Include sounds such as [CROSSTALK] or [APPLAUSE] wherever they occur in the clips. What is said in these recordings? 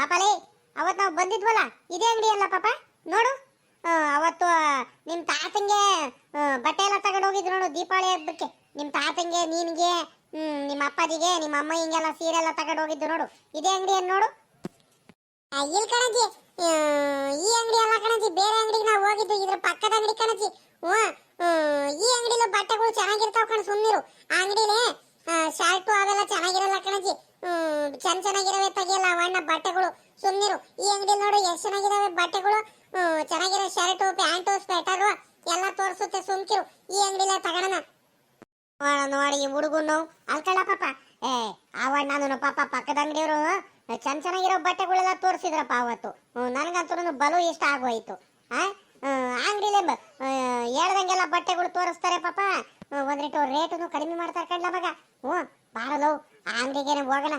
ಪಾಪಲೇ ಅವತ್ತು ನಾವು ಬಂದಿದ್ವಲ್ಲ, ಇದೇ ಅಂಗಡಿ ಅಲ್ಲ ಪಾಪ? ನೋಡು. ಅವತ್ತು ನಿಮ್ಮ ತಾತಂಗೆ ಬಟ್ಟೆ ಎಲ್ಲ ತಗೊಂಡು ಹೋಗಿದ್ರು ನೋಡು, ದೀಪಾವಳಿ ಹಬ್ಬಕ್ಕೆ. ನಿಮ್ಮ ತಾತಂಗೆ, ನಿನಗೆ ನಿಮ್ಮ ಅಪ್ಪಾಜಿಗೆ, ನಿಮ್ಮ ಅಮ್ಮ ಹಿಂಗೆಲ್ಲ ಸೀರೆ ಎಲ್ಲ ತಗೊಂಡು ಹೋಗಿದ್ದು ನೋಡು. ಇದೇ ಅಂಗಡಿ ಏನ್ ನೋಡು? ಇಲ್ಲಿ ಕಣಜಿ ಈ ಅಂಗಡಿ ಅಲ್ಲ ಕಣಜಿ ಬೇರೆ ಅಂಗಡಿಗೆ ನಾವು ಹೋಗಿದ್ದು, ಇದ್ರ ಪಕ್ಕದ ಅಂಗಡಿ ಕಣಜಿ ಹ್ಞೂ ಈ ಅಂಗಡಿలో ಬಟ್ಟೆಗಳು ಚೆನ್ನಾಗಿರ್ತಾವ ಕಣ ಸುಮ್ಮನಿರು ಆ ಅಂಗಡಿಲಿ ಶರ್ಟು ಅವೆಲ್ಲ ಚೆನ್ನಾಗಿರಲ್ಲ ಕಣಜಿ ಹ್ಮ್, ಚೆನ್ನ ಚೆನ್ನಾಗಿರವೆ ತೆಗಿಯಲ್ಲ ಅವಣ್ಣ ಬಟ್ಟೆಗಳು. ಸುಮ್ಮನಿರು ಈ ಅಂಗಡಿ ನೋಡು ಎಷ್ಟು ಚೆನ್ನಾಗಿದಾವೆ ಬಟ್ಟೆಗಳು. ಚೆನ್ನಾಗಿರೋ ಶರ್ಟು ಪ್ಯಾಂಟು ಸ್ವೆಟರು ಎಲ್ಲ ತೋರಿಸುತ್ತೆ ಸುಮ್ಕಿರು. ಈ ಅಂಗಡಿಲ ತಗೋಣ ನೋಡ ಈ ಹುಡುಗನು ಅಲ್ಕಳ ಪಾಪ. ಏ ಅವಣ್ಣ ನಾನು ಪಾಪ ಪಕ್ಕದ ಅಂಗಡಿಯವರು ಚೆನ್ನ ಚೆನ್ನಾಗಿರೋ ಬಟ್ಟೆಗಳೆಲ್ಲ ತೋರಿಸಿದ್ರಪ್ಪ ಅವತ್ತು. ನನಗಂತೂ ಬಲು ಇಷ್ಟ ಆಗೋಯ್ತು. ಆ ಅಂಗಡಿಲೇ ಹೇಳ್ದಂಗೆಲ್ಲ ಬಟ್ಟೆಗಳು ತೋರಿಸ್ತಾರೆ ಪಾಪ. ಒಂದಿಟ್ಟು ರೇಟುನು ರೇಟನ್ನು ಕಡಿಮೆ ಮಾಡ್ತಾರೆ ಕಣ್ಲ ಮಗ. ಹ್ಞೂ ಬಾರಲೋ ಅಂಗಡಿಗೆ ಹೋಗೋಣ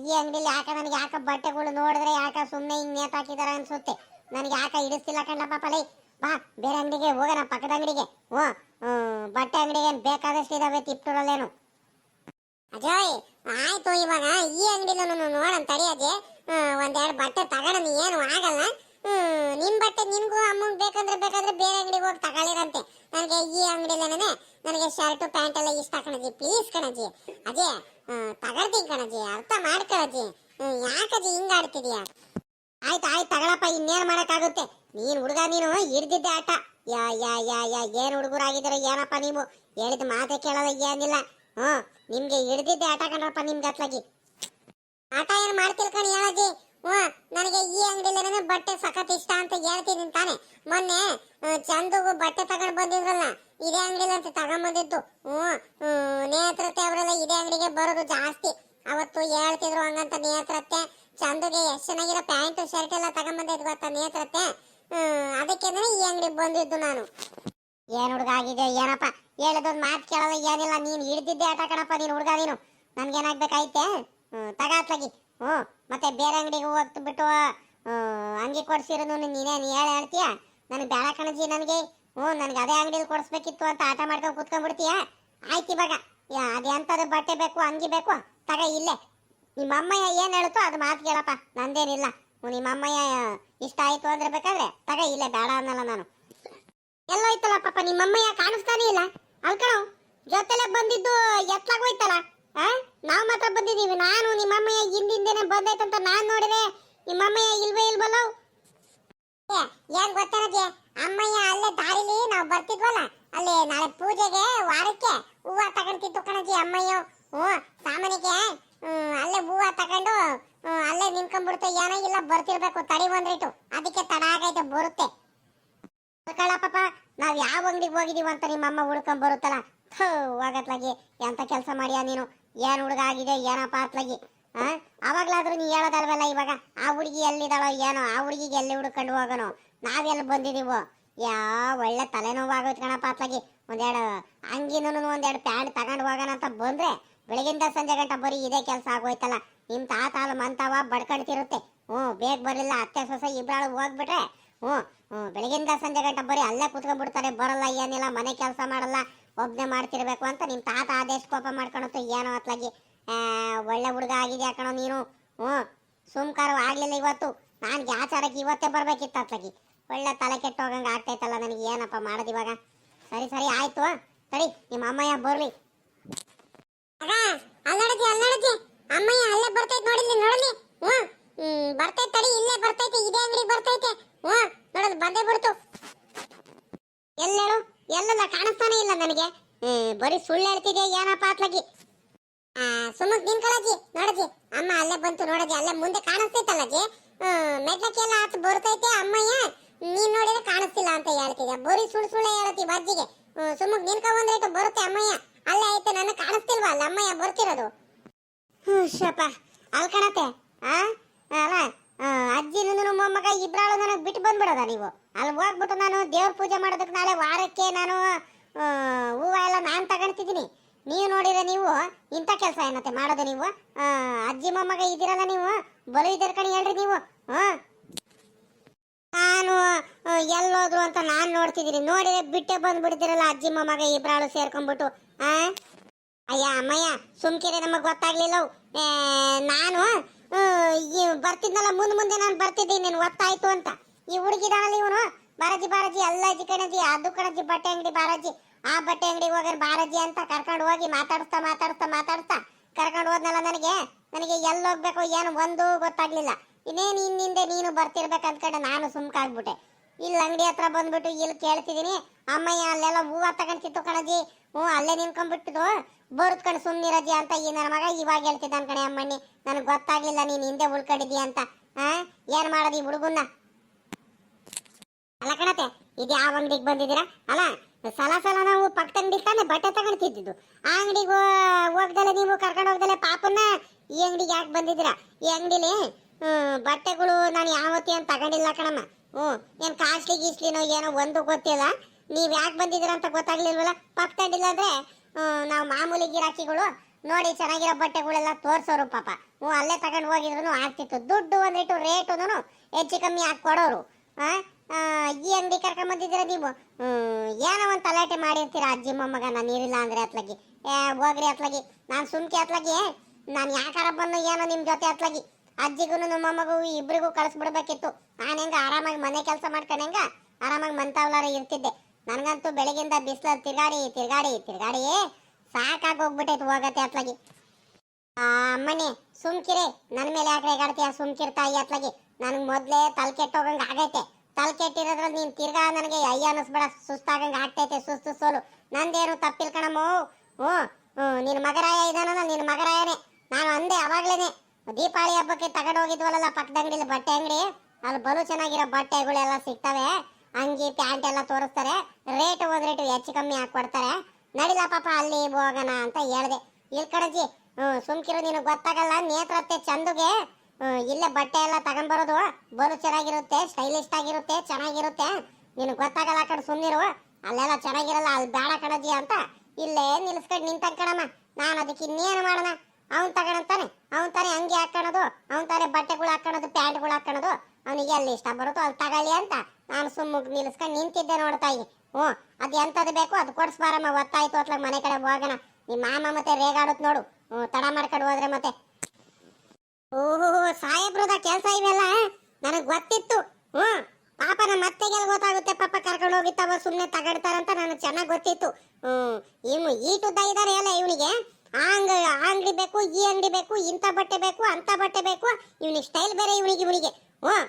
ಈ ಅಂಗಡಿಲಿ ಯಾಕ ನನಗೆ ಯಾಕ ಬಟ್ಟೆಗಳು ನೋಡಿದ್ರೆ ಯಾಕ ಸುಮ್ಮನೆ ಹಿಂಗೆ ನೇತಾಕಿದಾರ ಅನ್ಸುತ್ತೆ. ನನಗೆ ಯಾಕ ಹಿಡಿಸ್ತಿಲ್ಲ ಕಣ್ಣಪ್ಪ ಪಲೈ ಬಾ ಬೇರೆ ಅಂಗಡಿಗೆ ಹೋಗೋಣ ಪಕ್ಕದ ಅಂಗಡಿಗೆ. ಓ ಬಟ್ಟೆ ಅಂಗಡಿಗೆ ಬೇಕಾದಷ್ಟು ಇದಾವೆ ತಿಪ್ಟೂರಲ್ಲೇನು. ಅಜಯ್ ಆಯ್ತು ಇವಾಗ ಈ ಅಂಗಡಿಲೂ ನೋಡೋಣ ತಡಿ ಅಜಯ್. ಒಂದೆರಡು ಬಟ್ಟೆ ತಗೋಣ ಏನು ಆಗಲ್ಲ. ಹ್ಮ್, ನಿಮ್ ಬಟ್ಟೆ ನಿನ್ಗೂ ಅಮ್ಮಂಗ್ ಬೇಕಂದ್ರೆ ಬೇಕಾದ್ರೆ ಬೇರೆ ಅಂಗಡಿಗೆ ಹೋಗಿ ತಗೊಳ್ಳಿರಂತೆ. ನನಗೆ ಈ ಅಂಗಡಿಲೇನೆ ನನಗೆ ಶರ್ಟ್, ಪ್ಯಾಂಟ್ ಎಲ್ಲ ಇಷ್ಟ ಕಣಜಿ ಪ್ಲೀಸ್ ಕಣಜಿ ಅದೇ ತಗೊಳ್ತೀನಿ ಕಣಜಿ ಅರ್ಥ ಮಾಡ್ಕೊಳಜಿ ಯಾಕಜಿ ಹಿಂಗ ಆಡ್ತಿದ್ಯಾ? ಆಯ್ತು ಆಯ್ತು, ತಗೊಳಪ್ಪ, ಇನ್ನೇನು ಮಾಡಕ್ಕಾಗುತ್ತೆ? ನೀನ್ ಹುಡುಗ, ನೀನು ಹಿಡ್ದಿದ್ದೆ ಆಟ. ಯಾ ಯಾ ಯಾ ಯಾ, ಏನ್ ಹುಡುಗರಾಗಿದ್ದೀರ, ಏನಪ್ಪ ನೀವು? ಹೇಳಿದ ಮಾತೆ ಕೇಳೋದ ಏನಿಲ್ಲ. ಹ್ಮ್ ನಿಮ್ಗೆ ಹಿಡ್ದಿದ್ದೆ ಆಟ ಕಣ್ರಪ್ಪ ನಿಮ್ಗೆ ಅತ್ಲಾಗಿ ಆಟ ಏನ್ ಮಾಡ್ತಿಲ್ ಕಣ್ ಹೇಳಜಿ ಹ್ಮ್ ನನಗೆ ಈ ಅಂಗಡಿಲೇನೆ ಬಟ್ಟೆ ಸಖತ್ ಇಷ್ಟ ಅಂತ ಹೇಳ್ತೀನಿ ತಾನೆ. ಮೊನ್ನೆ ಚಂದುಗೂ ಬಟ್ಟೆ ತಗೊಂಡ್ ಬಂದಿದ್ರಲ್ಲ, ಇದೇ ಅಂಗಡಿಲಿ ಅಂತ ತಗೊಂಡ್ ಬಂದಿದ್ದು ಹ್ಮ್ ನೇತ್ರತೆ ಅವರೆಲ್ಲ ಇದೇ ಅಂಗಡಿಗೆ ಬರೋದು ಜಾಸ್ತಿ. ಅವತ್ತು ಹೇಳ್ತಿದ್ರು ಹಂಗಂತ ನೇತ್ರತೆ. ಚಂದಗೆ ಎಷ್ಟು ಚೆನ್ನಾಗಿರೋ ಪ್ಯಾಂಟ್, ಶರ್ಟ್ ಎಲ್ಲ ತಗೊಂಡ್ ಬಂದಿದ್ ಗೊತ್ತಾ ನೇತ್ರತೆ? ಹ್ಮ್ ಅದಕ್ಕೆ ಈ ಅಂಗಡಿ ಬಂದಿದ್ದು ನಾನು. ಏನ್ ಹುಡುಗ ಆಗಿದೆ ಏನಪ್ಪ? ಹೇಳಿದೊಂದು ಮಾತು ಕೇಳಲ್ಲ, ಏನಿಲ್ಲ, ನೀನ್ ಹಿಡ್ದಿದ್ದೆ ಆಟ ಕಣಪ್ಪ, ನೀನ್ ಹುಡುಗ ನೀನು. ನನ್ಗೇನಾಗ್ಬೇಕಾಯ್ತೆ? ಹ್ಮ್ ತಗಾತ್ಲಾಗಿ ಹ್ಮ್ ಮತ್ತೆ ಬೇರೆ ಅಂಗಡಿಗೆ ಹೋಗ್ತು ಬಿಟ್ಟು ಅಂಗಿ ಕೊಡ್ಸಿರೋನು ನೀನೇನು ಹೇಳಿ ಹೇಳ್ತೀಯ? ನನಗೆ ಬೇಡ ಕಣಜಿ ನನಗೆ. ಓ ನನಗೆ ಅದೇ ಅಂಗಡಿಯಲ್ಲಿ ಕೊಡಿಸ್ಬೇಕಿತ್ತು ಅಂತ ಆಟ ಮಾಡ್ಕೊಂಡು ಕೂತ್ಕೊಂಡ್ಬಿಡ್ತೀಯ? ಆಯ್ತು ಇವಾಗ. ಅದೆಂಥದ್ದು ಬಟ್ಟೆ ಬೇಕು, ಅಂಗಿ ಬೇಕು, ತಗ ಇಲ್ಲೇ. ನಿಮ್ಮ ಅಮ್ಮಯ್ಯ ಏನು ಹೇಳುತ್ತೋ ಅದು ಮಾತು ಕೇಳಪ್ಪ, ನಂದೇನಿಲ್ಲ. ನಿಮ್ಮ ಅಮ್ಮಯ್ಯ ಇಷ್ಟ ಆಯ್ತು ಅಂದ್ರೆ ಬೇಕಾದ್ರೆ ತಗ ಇಲ್ಲೇ, ಬೇಡ ಅನ್ನಲ್ಲ ನಾನು. ಎಲ್ಲೋಯ್ತಲ್ಲ ಪಾಪ, ನಿಮ್ಮ ಅಮ್ಮಯ್ಯ ಕಾಣಿಸ್ತಾನೇ ಇಲ್ಲ. ಅಲ್ಕಣ ಜೊತೆಲೆ ಬಂದಿದ್ದು ಎತ್ಲಾಗೋಯ್ತಲ್ಲ ಆ? ನಾವು ಮಾತ್ರ ಬಂದಿದ್ದೀವಿ. ನಾನು, ನಿಮ್ಮ ಅಮ್ಮಯ್ಯ ಹಿಂದಿಂದೇನೆ ಬಂದೈತಂತ ನಾನ್ ನೋಡಿದೆ. ನಿಮ್ಮ ಅಮ್ಮಯ್ಯ ಇಲ್ವೇ ಇಲ್ವಲ್ಲೋ? ಏನ್ ಗೊತ್ತಿರೋದ್ಯ ಅಮ್ಮಯ್ಯ ಅಲ್ಲೇ ದಾರಿಲಿ ನಾವು ಬರ್ತಿದ್ವಲ್ಲ ಅಲ್ಲಿ ನಾಳೆ ಪೂಜೆಗೆ ವಾರಕ್ಕೆ ಹೂವ ತಗೊಂತಿತ್ತು ಕಣಜಿ ಅಮ್ಮಯ್ಯ. ಹ್ಞೂ ಹ್ಮ್, ಅಲ್ಲೇ ಹೂವ ತಗೊಂಡು ಅಲ್ಲೇ ನಿಂತ್ಕೊಂಡ್ಬಿಡ್ತು ಏನೋ ಇಲ್ಲ ಬರ್ತಿರ್ಬೇಕು ತಡಿ ಬಂದ್ರಿಟ್ಟು ಅದಕ್ಕೆ ತಡ ಆಗೈತೆ ಬರುತ್ತೆ. ಪಾಪ ನಾವ್ ಯಾವ ಅಂಗಡಿಗೆ ಹೋಗಿದೀವಿ ಅಂತ ನಿಮ್ಮ ಅಮ್ಮ ಹುಡ್ಕೊಂಡ್ ಬರುತ್ತಲ್ಲ? ಹೋಗತ್ಲಾಗಿ ಎಂತ ಕೆಲಸ ಮಾಡ್ಯಾ ನೀನು? ಏನ್ ಹುಡುಗ ಆಗಿದೆ ಏನಪ್ಪ ಅತ್ಲಾಗಿ ಆ? ಅವಾಗ್ಲಾದ್ರೂ ನೀ ಹೇಳೋದಲ್ವಲ್ಲ ಇವಾಗ? ಆ ಹುಡುಗಿ ಎಲ್ಲಿದಾಳೋ ಏನೋ, ಆ ಹುಡುಗಿಗೆ ಎಲ್ಲಿ ಹುಡುಕೊಂಡು ಹೋಗೋಣ ನಾವೆಲ್ಲಿ ಬಂದಿದ್ದೀವೋ? ಯಾ, ಒಳ್ಳೆ ತಲೆನೋವಾಗೋಯ್ತು ಕಣಪ್ಪ ಅತ್ಲಾಗಿ. ಒಂದೆರಡು ಅಂಗಿನೂ ಒಂದೆರಡು ಪ್ಯಾಂಟ್ ತಗೊಂಡು ಹೋಗೋಣ ಅಂತ ಬಂದ್ರೆ, ಬೆಳಗಿಂದ ಸಂಜೆ ಗಂಟ ಬರೀ ಇದೇ ಕೆಲಸ ಆಗೋಯ್ತಲ್ಲ. ನಿಮ್ಮ ತಾತ ಅಲ್ಲಿ ಮಂತವ ಹ್ಞೂ, ಬೇಗ ಬರಲಿಲ್ಲ, ಅತ್ತೆ, ಸೊಸೆ ಇಬ್ಬರಾಳು ಹೋಗ್ಬಿಟ್ರೆ, ಹ್ಞೂ ಹ್ಞೂ, ಬೆಳಗಿಂದ ಸಂಜೆ ಗಂಟ ಬರೀ ಅಲ್ಲೇ ಕುತ್ಕೊಂಡ್ಬಿಡ್ತಾರೆ. ಬರಲ್ಲ, ಏನಿಲ್ಲ, ಮನೆ ಕೆಲಸ ಮಾಡಲ್ಲ ಒಬ್ಬನೇ ಮಾಡ್ತಿರ್ಬೇಕು ಅಂತ ನಿಮ್ಮ ತಾತ ಆದೇಶ ಕೋಪ ಮಾಡ್ಕೊಳತ್ತು ಏನೋ ಅತ್ಲಾಗಿ. ಒಳ್ಳೆ ಹುಡುಗ ಆಗಿದೆ ಕಣೋ ನೀನು? ಹ್ಞೂ. ಸುಮ್ಕಾರು, ಆಗಲಿಲ್ಲ ಇವತ್ತು. ನಾನು ಆಚಾರಕ್ಕೆ ಇವತ್ತೇ ಬರಬೇಕಿತ್ತು ಅತ್ಲಗಿ ಒಳ್ಳೆ ತಲೆ ಕೆಟ್ಟು ಹೋಗಂಗೆ ಆಗ್ತೈತಲ್ಲ ನನಗೆ, ಏನಪ್ಪ ಮಾಡೋದು ಇವಾಗ? ಸರಿ ಸರಿ, ಆಯ್ತು. ಸರಿ ನಿಮ್ಮ ಅಮ್ಮಯ್ಯ ಬರಲಿ. ಅಲ್ಲಡಜಿ ಅಲ್ಲಡಜಿ ಅಮ್ಮಯ್ಯ ಅಲ್ಲೇ ಬರ್ತೈತೆ ನೋಡಿಲಿ ನೋಡಲಿ ಹ್ಞೂ. ಬರ್ತೈತೆ ತಡಿ, ಇಲ್ಲೇ ಬರ್ತೈತೆ, ಇದೇ ಅಂಗಡಿ ಬರ್ತೈತೆ. ಹ್ಞೂ. ನೋಡೋದು, ಬಂದೇ ಬಿಡ್ತು ಎಲ್ಲೇಳು, ಎಲ್ಲೆಲ್ಲ ಕಾಣಿಸ್ತಾನೆ ಇಲ್ಲ ನನಗೆ. ಬರೀ ಸುಳ್ಳು ಹೇಳ್ತಿದ್ಯಾ, ಏನಪ್ಪ ಅತ್ಲಾಗಿ ಆ ಸುಮಕ್ ನಿನ್ ಕಳಜಿ ನೋಡಜಿ. ಅಮ್ಮ ಅಲ್ಲೇ ಬಂತು ನೋಡಜಿ ಅಲ್ಲೇ ಮುಂದೆ ಕಾಣಿಸ್ತೈತಲ್ಲಜಿ ಹ್ಮ್ ಮೆಟ್ಲಕ್ಕೆಲ್ಲ ಆತು ಬರ್ತೈತೆ ಅಮ್ಮಯ್ಯ. ನೀನ್ ನೋಡಿದ್ರೆ ಕಾಣಿಸ್ತಿಲ್ಲ ಅಂತ ಹೇಳ್ತಿದ್ಯಾ? ಬರೀ ಸುಳ್ಳು ಸುಳ್ಳೆ ಹೇಳ್ತಿ ಬಜ್ಜಿಗೆ. ಹ್ಮ್ ನಿಂತ್ಕೊಂಡ್ರೆ ಬರುತ್ತೆ ಅಮ್ಮಯ್ಯ. ಅಲ್ಲೇ ಐತೆ ನನಗೆ ಕಾಣಿಸ್ತಿಲ್ವಾ ಅಲ್ಲ ಅಮ್ಮಯ್ಯ ಬರ್ತಿರೋದು? ಹ್ಞೂ ಶಪ. ಅಲ್ಲಿ ಕಣತೆ. ಆ? ಅಲ್ಲ ಆ, ಅಜ್ಜಿನೂ ಮೊಮ್ಮಗ ಇಬ್ರಾಳು ನನಗೆ ಬಿಟ್ಟು ಬಂದ್ಬಿಡೋದ ನೀವು? ಅಲ್ಲಿ ಹೋಗ್ಬಿಟ್ಟು ನಾನು ದೇವ್ರ ಪೂಜೆ ಮಾಡೋದಕ್ಕೆ ನಾಳೆ ವಾರಕ್ಕೆ ನಾನು ಹೂವ ಎಲ್ಲ ನಾನು ತಗೊಂತಿದ್ದೀನಿ ನೀವು ನೋಡಿದ್ರೆ ನೀವು ಇಂಥ ಕೆಲಸ ಏನತ್ತೆ? ಮಾಡೋದು ನೀವು? ಅಜ್ಜಿ ಮೊಮ್ಮಗ ಇದ್ದೀರಲ್ಲ ನೀವು? ಬಲು ಇದ್ದೀರ ಕಣಿ, ಹೇಳ್ರಿ ನೀವು. ನಾನು ಎಲ್ಲೋದ್ರು ಅಂತ ನಾನು ನೋಡ್ತಿದ್ದೀನಿ. ನೋಡಿದ್ರೆ ಬಿಟ್ಟೆ ಬಂದ್ಬಿಡ್ತೀರಲ್ಲ ಅಜ್ಜಿ ಮೊಮ್ಮಗ ಇಬ್ರಾಳು ಸೇರ್ಕೊಂಡ್ಬಿಟ್ಟು, ಆ? ಅಯ್ಯ, ಅಮ್ಮಯ್ಯ, ಸುಮ್ಕಿರೆ ನಮಗೆ ಗೊತ್ತಾಗ್ಲಿಲ್ಲ ನಾನು ಈ ಬರ್ತಿದ್ನಲ್ಲ, ಮುಂದೆ ಮುಂದೆ ನಾನು ಬರ್ತಿದ್ದೀನಿ ನೀನು ಗೊತ್ತಾಯ್ತು ಅಂತ. ಈ ಹುಡುಗಿದಾನಲ್ಲ ಇವನು? ಬಾರಾಜಿ ಬಾರಾಜಿ, ಅಲ್ಲಾಜಿ ಕಣಜಿ, ಅದು ಕಣಜಿ, ಬಟ್ಟೆ ಅಂಗಡಿ ಬಾರಾಜಿ. ಆ ಬಟ್ಟೆ ಅಂಗಡಿಗೆ ಹೋಗೋರು ಬಾರಜ್ಜಿ ಅಂತ ಕರ್ಕೊಂಡು ಹೋಗಿ ಮಾತಾಡಿಸ್ತಾ ಮಾತಾಡಿಸ್ತಾ ಮಾತಾಡಿಸ್ತಾ ಕರ್ಕೊಂಡು ಹೋದ್ನಲ್ಲ ನನಗೆ? ನನಗೆ ಎಲ್ಲಿ ಹೋಗ್ಬೇಕು ಏನು ಒಂದು ಗೊತ್ತಾಗ್ಲಿಲ್ಲ. ಇನ್ನೇನು ಹಿಂದೆ ನೀನು ಬರ್ತಿರ್ಬೇಕು ಅಂದ್ಕೊಂಡು ನಾನು ಸುಮ್ಕಾಗ್ಬಿಟ್ಟೆ ಇಲ್ಲಿ ಅಂಗಡಿ ಹತ್ರ ಬಂದ್ಬಿಟ್ಟು ಇಲ್ಲಿ ಕೇಳ್ತಿದ್ದೀನಿ. ಅಮ್ಮಯ್ಯ ಅಲ್ಲೆಲ್ಲ ಹೂವ ತಗೊಂಡ್ತಿತ್ತು ಕಣಜಿ. ಹ್ಞೂ, ಅಲ್ಲೇ ನಿಂತ್ಕೊಂಡ್ಬಿಟ್ಟಿದ್ದು ಬರುತ್ಕೊಂಡು ಸುಮ್ಮನಿರಜಿ ಅಂತ ಈ ನನ್ನ ಮಗ ಇವಾಗ ಹೇಳ್ತಿದ್ದಾನ ಕಣೆ ಅಮ್ಮಣ್ಣಿ. ನನಗೆ ಗೊತ್ತಾಗ್ಲಿಲ್ಲ, ನೀನು ಹಿಂದೆ ಉಳ್ಕೊಂಡಿದ್ದೀಯ ಅಂತ. ಹಾಂ ಏನು ಮಾಡೋದು ಈ ಹುಡುಗನ್ನ? ಅಲ್ಲ ಕಣತೆ ಇದು ಯಾವ ಅಂಗಡಿಗೆ ಬಂದಿದ್ದೀರಾ? ಅಲ್ಲ ಸಲ ಸಲ ನಾವು ಪಕ್ಕದ ತಾನೆ ಬಟ್ಟೆ ತಗೊಂಡ್ತಿದ್ದು ಆ ಅಂಗಡಿಗೆ ಹೋಗ್ದಲೆ ನೀವು ಕರ್ಕೊಂಡು ಹೋಗ್ದಲೆ ಪಾಪನ ಈ ಅಂಗಡಿಗೆ ಯಾಕೆ ಬಂದಿದ್ದೀರಾ? ಈ ಅಂಗಡಿಲಿ ಬಟ್ಟೆಗಳು ನಾನು ಯಾವತ್ತಿ ಅಂತ ತಗೊಂಡಿಲ್ಲ ಕಣಮ್ಮ. ಹ್ಞೂ ಏನು ಕಾಸ್ಟ್ಲಿ ಗೀಸ್ಲಿನೋ ಏನೋ ಒಂದು ಗೊತ್ತಿಲ್ಲ. ನೀವು ಯಾಕೆ ಬಂದಿದ್ದೀರಾ ಅಂತ ಗೊತ್ತಾಗ್ಲಿಲ್ವಲ್ಲ? ಪಕ್ಕದಂಡಿಲ್ಲ ಅಂದರೆ ನಾವು ಮಾಮೂಲಿ ಗಿರಾಕಿಗಳು ನೋಡಿ ಚೆನ್ನಾಗಿರೋ ಬಟ್ಟೆಗಳೆಲ್ಲ ತೋರಿಸೋರು ಪಾಪ. ಹ್ಞೂ ಅಲ್ಲೇ ತಗೊಂಡು ಹೋಗಿದ್ರು ಆಗ್ತಿತ್ತು. ದುಡ್ಡು ಒಂದಿಟ್ಟು ರೇಟುನು ಹೆಚ್ಚು ಕಮ್ಮಿ ಹಾಕಿ ಕೊಡೋರು. ಹಾಂ ಈ ಅಂಗಡಿ ಕರ್ಕೊಂಡ್ ಬಂದಿದ್ದೀರ ನೀವು? ಏನೋ ಒಂದು ತಲಾಟೆ ಮಾಡಿರ್ತೀರ ಅಜ್ಜಿ ಮೊಮ್ಮಗ ನಾನು ಇರಿಲ್ಲ ಅಂದ್ರೆ ಅತ್ಲಾಗಿ. ಏ, ಹೋಗ್ರಿ ಅತ್ಲಾಗಿ. ನಾನು ಸುಮ್ಕೆ ಅತ್ಲಾಗಿ. ನಾನು ಯಾಕಾರ ಬಂದು ಏನೋ ನಿಮ್ಮ ಜೊತೆ ಅತ್ಲಾಗಿ? ಅಜ್ಜಿಗೂ ಮೊಮ್ಮಗೂ ಇಬ್ರಿಗೂ ಕಳಿಸ್ಬಿಡ್ಬೇಕಿತ್ತು. ನಾನು ಹೆಂಗ ಆರಾಮಾಗಿ ಮನೆ ಕೆಲಸ ಮಾಡ್ಕೊಂಡು ಹೆಂಗ ಆರಾಮಾಗಿ ಮಂತಾವ್ಲಾರ ಇರ್ತಿದ್ದೆ. ನನಗಂತೂ ಬೆಳಗಿಂದ ಬಿಸಿಲ ತಿರ್ಗಾಡಿ ತಿರ್ಗಾಡಿ ತಿರ್ಗಾಡಿ ಸಾಕಾಗಿ ಹೋಗ್ಬಿಟ್ಟೈತೆ ಹೋಗತ್ತೆ ಅತ್ಲಾಗಿ. ಆ, ಅಮ್ಮನಿ, ಸುಮ್ಕಿರಿ. ನನ್ನ ಮೇಲೆ ಯಾಕೆ ರೇಗಾಡ್ತೀಯ? ಸುಮ್ಕಿರ್ತಾಯಿ ಅತ್ಲಾಗಿ. ನನಗೆ ಮೊದ್ಲೇ ತಲೆ ಕೆಟ್ಟೋಗಂಗೆ ಆಗೈತೆ. ತಲೆ ಕೆಟ್ಟಿರೋದ್ರಲ್ಲಿ ನೀನು ತಿರ್ಗಾ ನನಗೆ, ಅಯ್ಯ, ಅನ್ನಿಸ್ಬೇಡ ಸುಸ್ತಾಗಂಗೆ ಆಗ್ತೈತೆ, ಸುಸ್ತು, ಸೋಲು. ನಂದೇನು ತಪ್ಪಿಲ್ ಕಣಮ್ಮ, ಹ್ಞೂ ನಿನ್ನ ಮಗರಾಯ ಇದಾನಲ್ಲ ನಿನ್ನ ಮಗರಾಯನೇ. ನಾನು ಅಂದೆ ಅವಾಗ್ಲೇನೆ. ದೀಪಾವಳಿ ಹಬ್ಬಕ್ಕೆ ತಗೊಂಡು ಹೋಗಿದ್ವಲ್ಲ ಪಕ್ಕದ ಅಂಗಡಿಲಿ ಬಟ್ಟೆ ಅಂಗಡಿ? ಅಲ್ಲಿ ಬಲು ಚೆನ್ನಾಗಿರೋ ಬಟ್ಟೆಗಳೆಲ್ಲ ಸಿಗ್ತವೆ. ಅಂಗಿ, ಪ್ಯಾಂಟ್ ಎಲ್ಲ ತೋರಿಸ್ತಾರೆ. ರೇಟ್ ಒಂದ್ ರೇಟ್ ಹೆಚ್ಚು ಕಮ್ಮಿ ಹಾಕ್ಕೊಡ್ತಾರೆ ನಡಿಲ ಪಾಪ, ಅಲ್ಲಿ ಹೋಗೋಣ ಅಂತ ಹೇಳ್ದೆ. ಇಲ್ಲಿ ಕಡಜಿ ಹ್ಞೂ, ಸುಮ್ಕಿರು, ನಿನಗೆ ಗೊತ್ತಾಗಲ್ಲ ನೇತ್ರತ್ತೆ ಚಂದುಗೆ ಇಲ್ಲೇ ಬಟ್ಟೆ ಎಲ್ಲ ತಗೊಂಡ್ಬರೋದು. ಬಲು ಚೆನ್ನಾಗಿರುತ್ತೆ ಸ್ಟೈಲಿಶ್ ಆಗಿರುತ್ತೆ, ಚೆನ್ನಾಗಿರುತ್ತೆ. ನಿನಗೆ ಗೊತ್ತಾಗಲ್ಲ ಕಡೆ ಸುಮ್ಮನಿರು ಅಲ್ಲೆಲ್ಲ ಚೆನ್ನಾಗಿರಲ್ಲ, ಅಲ್ಲಿ ಬೇಡ ಕಣಜಿ ಅಂತ. ಇಲ್ಲೇ ನಿಲ್ಸ್ಕೊಂಡು ನಿಂತ ಕಣಮ್ಮ. ನಾನು ಅದಕ್ಕೆ ಇನ್ನೇನು ಮಾಡೋಣ? ಅವ್ನ್ ತಗೊಳಂತಾನೆ ಅವ್ನ್ ತಾನೆ ಅಂಗಿ ಹಾಕೋಣದು ಅವ್ನ್ ತಾನೇ ಬಟ್ಟೆಗಳು ಹಾಕೋಣದು ಪ್ಯಾಂಟ್ಗಳು ಹಾಕೊಳ್ಳೋದು ಅವನಿಗೆ ಎಲ್ಲಿ ಇಷ್ಟ ಬರುತ್ತೋ ಅಲ್ಲಿ ತಗೊಳ್ಳಿ ಅಂತ ನಾನು ಸುಮ್ಮಗೆ ನಿಲ್ಸ್ಕೊಂಡು ನಿಂತಿದ್ದೆ ನೋಡ್ತಾ ಇದ್ದೆ ಹ್ಞೂ ಅದು ಎಂಥದ್ದು ಬೇಕು ಅದು ಕೊಡಿಸ್ಬಾರಮ್ಮ ಒತ್ತಾಯ್ತು ಅತ್ಲಾಗ ಮನೆ ಕಡೆ ಹೋಗೋಣ. ನಿಮ್ಮ ಮಾಮ ಮತ್ತೆ ರೇಗಾಡುತ್ತೆ ನೋಡು. ಹ್ಞೂ ತಡ ಮಾಡ್ಕೊಂಡು ಹೋದ್ರೆ ಮತ್ತೆ ಓಹೋ ಸಾಹೇಬ್ರದ ಕೆಲಸ ಇವೆಲ್ಲ? ನನಗೆ ಗೊತ್ತಿತ್ತು. ಹ್ಞೂ. ಪಾಪ ನಮ್ಮ ಅತ್ತೆಗೆ ಗೊತ್ತಾಗುತ್ತೆ ಪಾಪ ಕರ್ಕೊಂಡು ಹೋಗಿತ್ತವ ಸುಮ್ಮನೆ ತಗಡ್ತಾರಂತ ನನಗೆ ಚೆನ್ನಾಗಿ ಗೊತ್ತಿತ್ತು. ಹ್ಞೂ. ಇವನು ಈಟುದ್ದ ಇದ್ದಾರೆ ಎಲ್ಲ ಇವನಿಗೆ? ಆ ಅಂಗ ಆ ಅಂಗಡಿ ಬೇಕು ಈ ಅಂಗಡಿ ಬೇಕು ಇಂಥ ಬಟ್ಟೆ ಬೇಕು ಅಂಥ ಬಟ್ಟೆ ಬೇಕು. ಇವನಿಗೆ ಸ್ಟೈಲ್ ಬೇರೆ ಇವನಿಗೆ ಇವನಿಗೆ. ಹ್ಮ್,